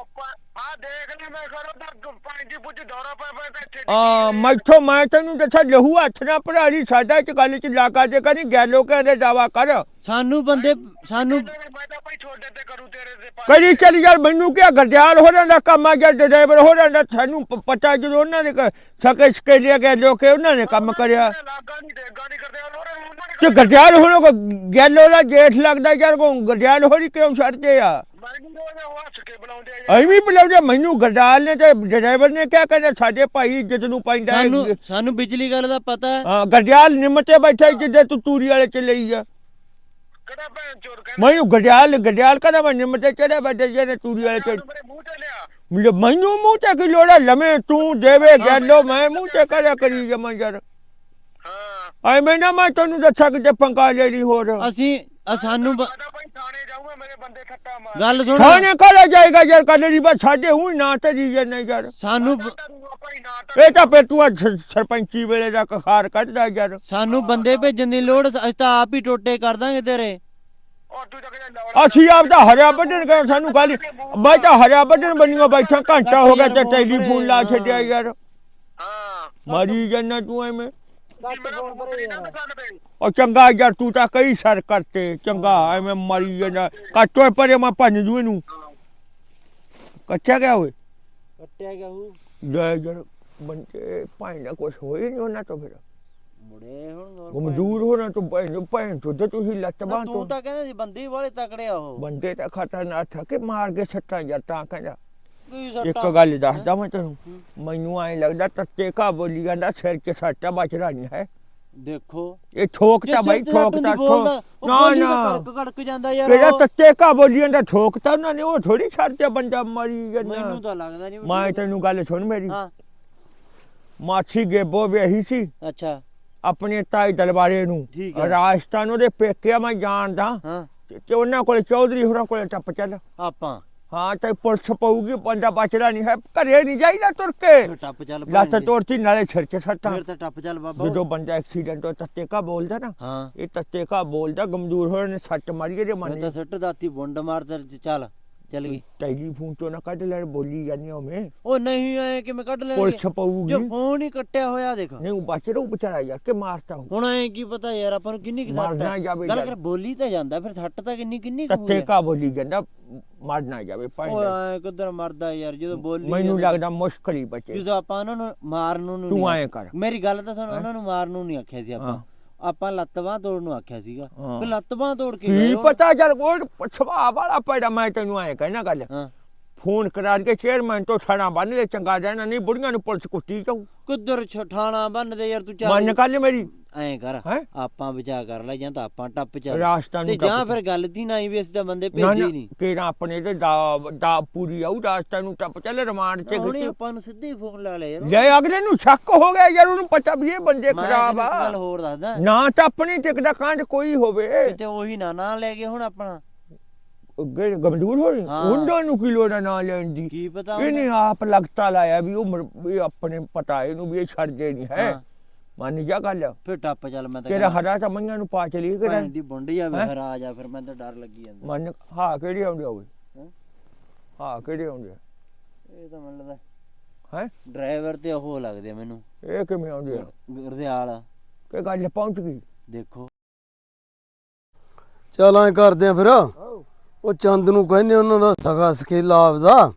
ਆ ਦੇਖ ਲੈ ਮੈਂ ਕਰੋ ਤਾਂ ਪੰਜ ਪੁੱਜ ਦੌਰਾ ਪੈ ਪੈ ਤੇ ਇੱਥੇ ਆ ਮੈਥੋਂ ਮੈਂ ਤੈਨੂੰ ਦੱਸਾਂ ਲਹੂ ਹੱਥ ਨਾਲ ਭਰਾਲੀ ਸਾਡਾ ਚ ਗੱਲ ਚ ਲਾਗਾ ਜੇ ਕਰੀ ਗੈਲੋ ਕਹਿੰਦੇ ਦਾਵਾ ਕਰ। ਸਾਨੂੰ ਬੰਦੇ ਸਾਨੂੰ ਮੈਂ ਤਾਂ ਭਾਈ ਛੋਡੇ ਤੇ ਕਰੂ ਤੇਰੇ ਤੇ ਪਾ- ਕਰੀ ਚੱਲ ਯਾਰ ਮੈਨੂੰ ਕੀ ਗਰਦਿਆਲ ਹੋ ਦਾ ਕੰਮ ਆ ਗਿਆ ਡਰਾਈਵਰ ਹੋ ਦਾ ਸਾਨੂੰ ਪ- ਪਤਾ ਜਦੋਂ ਉਹਨਾਂ ਨੇ ਕ- ਸਕੇ ਸਕੇ ਲਿਆ ਗਿਆ ਲੋਕੇ ਉਹਨਾਂ ਨੇ ਕੰਮ ਕਰਿਆ। ਲਾਗਾ ਨਹੀਂ ਦੇਗਾ ਨਹੀਂ ਕਰਦੇ ਹੋਰ ਉਹਨਾਂ ਤੇ ਨੇ ਗਰਦਿਆਲ ਹੋਣੋ ਕੋ ਗੈਲੋ ਦਾ ਜੇਠ ਲੱਗਦਾ ਯਾਰ ਕੋ ਗਰਦਿਆਲ ਹੋਰੀ ਕਿਉਂ ਛੱਡਦੇ ਆ ਐਵੇਂ ਬੁਲਾਉਂਦੇ ਮੈਨੂੰ ਗਰਦਾਲ ਨੇ ਤੇ ਡਰਾਈਵਰ ਨੇ ਕਿਹਾ ਕਹਿੰਦਾ ਸਾਡੇ ਭਾਈ ਇੱਜ਼ਤ ਨੂੰ ਪੈਂਦਾ। ਸਾਨੂੰ ਸਾਨੂੰ ਬਿਜਲੀ ਗੱਲ ਦਾ ਪਤਾ ਹੈ। ਹਾਂ ਗਰਦਿਆਲ ਨਿਮਤੇ ਬੈਠਾ ਜਿੱਦੇ ਤੂੰ ਤੂੜੀ ਵਾਲੇ ਚ ਲਈ ਆ। ਕਿਹੜਾ ਭੈਣ ਚੋਰ ਕਹਿੰਦਾ? ਮੈਨੂੰ ਗਰਦਿਆਲ ਗਰਦਿਆਲ ਕਹਿੰਦਾ ਮੈਂ ਨਿਮਤੇ ਚੜਿਆ ਬੈਠੇ ਜਿਹੜੇ ਤੂੜੀ ਵਾਲੇ ਚ ਮੇਰੇ ਮੂੰਹ ਤੇ ਲਿਆ। ਮੈਨੂੰ- ਮੂੰਹ ਤੇ ਕੀ ਲੋੜਾ ਲਵੇਂ ਤੂੰ ਦੇਵੇ ਗੈਲੋ ਮੈਂ ਮੂੰਹ ਤੇ ਕਰਿਆ ਕਰੀ ਜਮਾ ਯਾਰ। ਹਾਂ। ਐਵੇਂ ਨਾ ਮੈਂ ਤੈਨੂੰ ਦੱਸਾਂ ਕਿ ਪੰਗਾ ਲੈ ਲਈ ਹੋਰ। ਅਸੀਂ ਅ ਸਾਨੂੰ ਬ- ਮੈਂ ਤਾਂ ਭਾਈ ਥਾਣੇ ਜਾਊਂਗਾ ਮੇਰੇ ਬੰਦੇ ਠੱਟਾ ਮਾਰ ਗੱਲ ਸੁਣ। ਥਾਣੇ ਕਾਲੇ ਜਾਏਗਾ ਯਾਰ ਕੱਲ ਦੀ ਬਸ ਸਾਡੇ ਹੁਣ ਨਾ ਤੇ ਜੀ ਨਹੀਂ ਯਾਰ। ਸਾਨੂੰ ਬ- ਕਰੂੰਗਾ ਭਾਈ ਨਾ ਤਾਂ ਇਹ ਤਾਂ ਤੂੰ ਸਰਪੰਚੀ ਵੇਲੇ ਦਾ ਕਖਾਰ ਕੱਢਦਾ ਯਾਰ। ਸਾਨੂੰ ਬੰਦੇ ਭੇਜਣ ਦੀ ਲੋੜ ਅਸੀਂ ਤਾਂ ਆਪ ਹੀ ਟੋਟੇ ਕਰ ਦਾਂਗੇ ਤੇਰੇ। ਉਹ ਤੂੰ ਤਾਂ ਕਹਿੰਦਾ ਲੌੜਾ ਅਸੀਂ ਆਪ ਦਾ ਹਰਿਆ ਵੱਢਣ ਗਏ ਸਾਨੂੰ ਗੱਲ ਮੈਂ ਤਾਂ ਹਰਿਆ ਵੱਢਣ ਬਣੀਓ ਬੈਠਾ ਘੰਟਾ ਹੋ ਗਿਆ ਤੇ ਟੈਲੀਫੋਨ ਲਾ ਛੱਡਿਆ ਯਾਰ। ਹਾਂ। ਮਾਰੀ ਜੰਨਾ ਤੂੰ ਐਵੇਂ। ਤੇ ਨਾ ਉਹ ਚੰਗਾ ਯਾਰ ਤੂੰ ਤਾਂ ਕਈ ਸਰ ਕਰਤੇ ਚੰਗਾ ਐਵੇਂ ਮਾਰੀ ਜੰਨਾ ਕੱਟੋ ਪਰੇ ਮੈਂ ਭੰਨ ਜੂ ਇਹਨੂੰ। ਕੱਟਿਆ ਗਿਆ ਓਏ? ਕੱਟਿਆ ਗਿਆ ਹੂ ਜੈ ਜਰ ਬੰਦੇ ਭਾਈ ਨਾ ਕੁਛ ਹੋਈ ਨਹੀਂ ਉਹਨਾਂ ਤੋਂ ਫਿਰ। ਮੁੜੇ ਹੁਣ ਉਹ ਮਜ਼ਦੂਰ ਹੋਣਾ ਤੋਂ ਭੈਣ ਭੈਣ ਤੋਂ ਤੁਸੀਂ ਲੱਤ ਬਾਹ ਤੋਂ ਤੂੰ। ਤਾਂ ਕਹਿੰਦਾ ਸੀ ਬੰਦੇ ਵਾਲੇ ਤਕੜੇ ਆ ਉਹ। ਬੰਦੇ ਤਾਂ ਖਤਰਨਾਕ ਆ ਕਿ ਮਾਰ ਕੇ ਸੱਟਾਂ ਯਾਰ ਤਾਂ ਕਹਿੰਦਾ। ਇੱਕ ਗੱਲ ਦੱਸਦਾ ਮੈਂ ਤੈਨੂੰ। ਮੈਨੂੰ ਐ ਲੱਗਦਾ ਤੱਤੇ ਕਾ ਬੋਲੀ ਜਾਂਦਾ ਸਿਰ 'ਚ ਸੱਟਾ ਬਚਦਾ ਨਹੀਂ ਹੈ? ਦੇਖੋ। ਇਹ ਠੋਕਤਾ ਬਾਈ ਠੋਕਤਾ ਠੋਕ ਨਾ ਨਾ। ਕੜਕ ਕੜਕ ਜਾਂਦਾ ਯਾਰ ਕਿਹੜਾ ਉਹ। ਤੱਤੇ ਕਾ ਬੋਲੀ ਜਾਂਦਾ ਠੋਕਤਾ ਉਹਨਾਂ ਨੇ ਉਹ ਥੋੜੀ ਛੱਡ ਤੇ ਬੰਦਾ ਮਰੀ ਮੈਨੂੰ ਜਾਂਦਾ ਤਾਂ ਲੱਗਦਾ ਨਹੀਂ ਮੈਂ ਤੈਨੂੰ ਗੱਲ ਸੁਣ ਮੇਰੀ। ਹਾਂ। ਮਾਛੀ ਗੇਬੋ ਵੇਹੀ ਸੀ। ਅੱਛਾ। ਆਪਣੇ ਤਾਈ ਦਲਬਾਰੇ ਨੂੰ। ਠੀਕ ਹੈ। ਰਾਜਸਥਾਨ ਉਹਦੇ ਪੇਕਿਆ ਮੈਂ ਜਾਣਦਾ। ਹਾਂ। ਤੇ ਤੇ ਉਹਨਾਂ ਕੋਲੇ ਚੌਧਰੀ ਹੋਰਾਂ ਕੋਲੇ ਟੱਪ ਚੱਲ। ਆਪਾਂ। ਹਾਂ ਤੇ ਪੁਲਿਸ ਪਊਗੀ ਬੰਦਾ ਬਚਦਾ ਨਹੀਂ ਹੈ ਘਰੇ ਨਹੀਂ ਜਾਈਦਾ ਤੁਰ ਕੇ। ਟੱਪ ਚੱਲ ਲੱਤ। ਤੋੜਤੀ ਨਾਲੇ ਸਿਰ 'ਚ ਸੱਟਾਂ। ਫਿਰ ਤਾਂ ਟੱਪ ਚੱਲ ਬਾਬਾ। ਜਦੋਂ ਬੰਦਾ ਐਕਸੀਡੈਂਟ ਹੋ ਤੱਤੇ ਕਾ ਬੋਲਦਾ ਨਾ ਹਾਂ। ਇਹ ਤੱਤੇ ਕਾ ਬੋਲਦਾ ਗਮਜ਼ੋਰ ਹੋਏ ਨੇ ਸੱਟ ਮਾਰੀ ਇਹਦੇ ਮਨ ਤਾਂ ਸੱਟ ਦਾਤੀ ਬੁੰਡ ਮਾਰ ਤੇ ਚੱਲ। ਚੱਲ ਗਈ। ਟੈਲੀਫੋਨ ਤੋਂ ਨਾ ਕੱਢ ਲੈ ਬੋਲੀ ਜਾਂਦੀ ਹੋਵੇਂ ਉਹ ਨਹੀਂ ਆਏ ਕਿ ਮੈਂ ਕੱਢ ਲੈਣਗੇ? ਪੁਲਿਸ ਪਊਗੀ ਜੇ ਫੋਨ ਹੀ ਕੱਟਿਆ ਹੋਇਆ ਦੇਖ। ਨਹੀਂ ਉਹ ਬਚ ਰੂ ਵਿਚਾਰਾ ਯਾਰ ਕਿ ਮਾਰਤਾ ਹੂੰ ਹੁਣ ਐ ਕੀ ਪਤਾ ਯਾਰ ਆਪਾਂ ਨੂੰ ਕਿੰਨੀ ਕੁ ਮਰਨਾ ਜਾਵੇ ਗੱਲ। ਕਰ ਬੋਲੀ ਤਾਂ ਜਾਂਦਾ ਫਿਰ ਸੱਟ ਤਾਂ ਕਿੰਨੀ ਕਿੰਨੀ ਹੋਈ ਕਾ ਬੋਲੀ ਜਾਂਦਾ ਮਰ ਨਾ ਜਾਵੇ ਓਏ ਭਾਈ ਐ ਕਿੱਧਰ ਮਰਦਾ ਯਾਰ ਜਦੋਂ ਬੋਲੀ ਮੈਨੂੰ ਲੱਗਦਾ ਮੁਸ਼ਕਲ ਹੀ ਬਚੇ। ਜਦੋਂ ਆਪਾਂ ਉਹਨਾਂ ਨੂੰ ਮਾਰਨ ਨੂੰ ਤੂੰ ਐਂ ਕਰ। ਮੇਰੀ ਗੱਲ ਤਾਂ ਸੁਣ ਉਹਨਾਂ ਨੂੰ ਮਾਰਨ ਨੂੰ ਨਹੀਂ ਆਖਿਆ ਸੀ ਆਪਾਂ। ਆਪਾਂ ਲੱਤ ਬਾਂਹ ਤੋੜਨ ਨੂੰ ਆਖਿਆ ਸੀਗਾ। ਹਾਂ। ਫਿਰ ਲੱਤ ਬਾਂਹ ਤੋੜ ਕੇ ਕੀ। ਪਤਾ ਯਾਰ ਉਹ ਸੁਭਾਅ ਵਾਲਾ ਪੈਦਾ ਮੈਂ ਤੈਨੂੰ ਐਂ ਕਹਿਣਾ ਗੱਲ। ਹਾਂ। ਫੋਨ ਕਰਾ ਕੇ ਚੇਅਰਮੈਨ ਤੋਂ ਥਾਣਾ ਬੰਨ ਲੈ ਚੰਗਾ ਰਹਿਣਾ ਨਹੀਂ ਬੁੜੀਆਂ ਨੂੰ ਪੁਲਿਸ ਕੁੱਟੀ ਜਾਊ। ਕਿੱਧਰ ਛਠਾਣਾ ਬੰਨਦੇ ਯਾਰ ਤੂੰ ਮੰਨ ਚੱਲ ਕੱਲ ਮੇਰੀ। ਐਂ ਕਰ ਹੈਂ? ਆਪਾਂ ਬਚਾ ਕਰ ਲੈ ਜਾਂ ਤਾਂ ਆਪਾਂ ਟੱਪ ਚੱਲ। ਰਾਸਤਾ ਨੂੰ ਤੇ ਜਾਂ ਟੱਪ ਫਿਰ ਗੱਲ ਦੀ ਨਾ ਆਈ ਵੀ ਅਸੀਂ ਤਾਂ ਬੰਦੇ ਨਾ ਭੇਜੇ ਨਾ ਹੀ ਨਹੀਂ। ਕਿਹੜਾ ਆਪਣੇ ਤੇ ਦਾ ਦਾ ਪੂਰੀ ਆਉ ਰਾਸਤਾ ਨੂੰ ਟੱਪ ਚੱਲ ਰਿਮਾਂਡ ਚ ਹੁਣੇ ਖਿੱਚੀ। ਆਪਾਂ ਨੂੰ ਸਿੱਧੇ ਹੀ ਫੋਨ ਲਾ ਲਿਆ ਯਾਰ। ਜੇ ਅਗਲੇ ਨੂੰ ਸ਼ੱਕ ਹੋ ਗਿਆ ਯਾਰ ਉਹਨੂੰ ਪਤਾ ਵੀ ਇਹ ਬੰਦੇ ਮੈਂ ਖਰਾਬ ਤੈਨੂੰ ਇੱਕ ਗੱਲ ਆ ਹੋਰ ਦੱਸਦਾ। ਨਾ ਤਾਂ ਆਪਣੀ ਟਿਕਦਾ ਕਾਂਡ ਕੋਈ ਹੋਵੇ। ਕਿਤੇ ਉਹੀ ਨਾ ਨਾ ਲੈ ਗਏ ਹੁਣ ਆਪਣਾ। ਅੱਗੇ ਗਮਦੂਰ ਹੋ ਰਹੀ? ਹਾਂ। ਉਹਨਾਂ ਨੂੰ ਕੀ ਲੋੜ ਆ ਨਾਂ ਲੈਣ ਦੀ? ਕੀ ਪਤਾ ਇਹਨੇ ਆਪ ਲਗਤਾ ਲਾਇਆ ਵੀ ਉਹ ਮਰ- ਆਪਣੇ ਪਤਾ ਇਹਨੂੰ ਵੀ ਇਹ ਛੱਡਦੇ ਨਹੀਂ ਹੈ। ਹਾਂ। ਮੰਨ ਜਾ ਗੱਲ। ਫਿਰ ਟੱਪ ਚੱਲ ਮੈਂ ਤਾਂ ਤੇਰਾ ਹਰਾ ਤਾਂ ਮੰਗਾਂ ਨੂੰ ਪਾ ਚਲੀ ਕਿਹੜਾ ਭੈਣ ਦੀ ਬੁੰਡ ਜਾਵੇ ਹੈਂ? ਫਿਰ ਆ ਜਾ ਫਿਰ ਮੈਨੂੰ ਤਾਂ ਡਰ ਲੱਗੀ ਜਾਂਦਾ। ਮੰਨ ਹਾਂ ਕਿਹੜੀ ਆਉਂਦੀ ਹੋਵੇ ਹੈਂ? ਹਾਂ ਕਿਹੜੀ ਆਉਂਦੀ ਇਹ ਤਾਂ ਮੈਨੂੰ ਲੱਗਦਾ ਹੈ? ਡਰਾਈਵਰ ਤੇ ਉਹ ਲੱਗਦੇ ਆ ਮੈਨੂੰ। ਇਹ ਕਿਵੇਂ ਆਉਂਦੀ ਆ? ਗੁਰਦਿਆਲ। ਕਿ ਗੱਲ ਪਹੁੰਚ ਗਈ। ਦੇਖੋ। ਚੱਲ ਐ ਕਰਦੇ ਆ ਫਿਰ। ਉਹ ਚੰਦ ਨੂੰ ਕਹਿੰਦੇ ਉਹਨਾਂ ਦਾ ਸਗਾ ਸਕੇਲਾ ਆਪਦਾ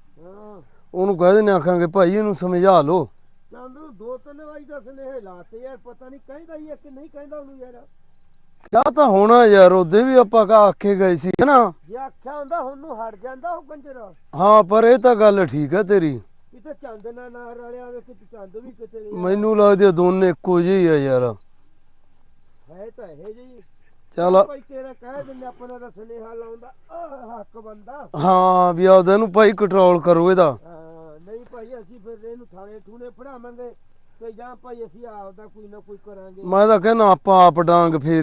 ਉਹਨੂੰ ਕਹਿ ਦਿੰਦੇ ਆਖਾਂਗੇ ਭਾਈ ਇਹਨੂੰ ਸਮਝਾ ਲਓ। ਚੰਦ ਨੂੰ ਦੋ ਤਿੰਨ ਵਾਰੀ ਦਾ ਸੁਨੇਹੇ ਲਾਤੇ ਯਾਰ ਪਤਾ ਨਹੀਂ ਕਹਿੰਦਾ ਹੀ ਹੈ ਕਿ ਨਹੀਂ ਕਹਿੰਦਾ ਉਹਨੂੰ ਯਾਰ। ਕਿਆ ਤਾਂ ਹੋਣਾ ਯਾਰ ਉਹਦੇ ਵੀ ਆਪਾਂ ਕਾ ਆਖੇ ਗਏ ਸੀ ਨਾ? ਜੇ ਆਖਿਆ ਹੁੰਦਾ ਹੁਣ ਨੂੰ ਹਟ ਜਾਂਦਾ ਉਹ ਕੰਜਰਾ। ਹਾਂ ਪਰ ਇਹ ਤਾਂ ਗੱਲ ਠੀਕ ਹੈ ਤੇਰੀ। ਕਿਤੇ ਚੰਦ ਨਾਲ ਨਾਰ ਵਾਲਿਆ ਵੇ ਕਿਤੇ ਚੰਦ ਵੀ ਕਿਤੇ ਨਹੀਂ ਮੈਨੂੰ ਲੱਗਦਾ ਦੋਨੇ ਇੱਕੋ ਜਿਹੇ ਆ ਯਾਰ। ਹੈ ਤਾਂ ਇਹ ਜੀ ਚੱਲ। ਭਾਈ ਤੇਰਾ ਕਹਿ ਦਿੰਦੇ ਆਪਣਾ ਦਾ ਸੁਨੇਹਾ ਲਾਉਂਦਾ ਆਹ ਹੱਕ ਬੰਦਾ। ਹਾਂ ਵੀ ਆਪਦਾ ਨੂੰ ਭਾਈ ਕੰਟਰੋਲ ਕਰੋ ਇਹਦਾ। ਭਾਈ, ਅਸੀਂ ਫਿਰ ਇਹਨੂੰ ਥਾਣੇ ਥੂਣੇ ਫੜਾਵਾਂਗੇ ਤੇ ਜਾਂ ਭਾਈ ਅਸੀਂ ਆਪਦਾ ਕੋਈ ਨਾ ਕੋਈ ਕਰਾਂਗੇ। ਮੈਂ ਤਾਂ ਕਹਿੰਦਾ ਆਪਾਂ ਆਪ ਡਾਂਗ ਫੇਰ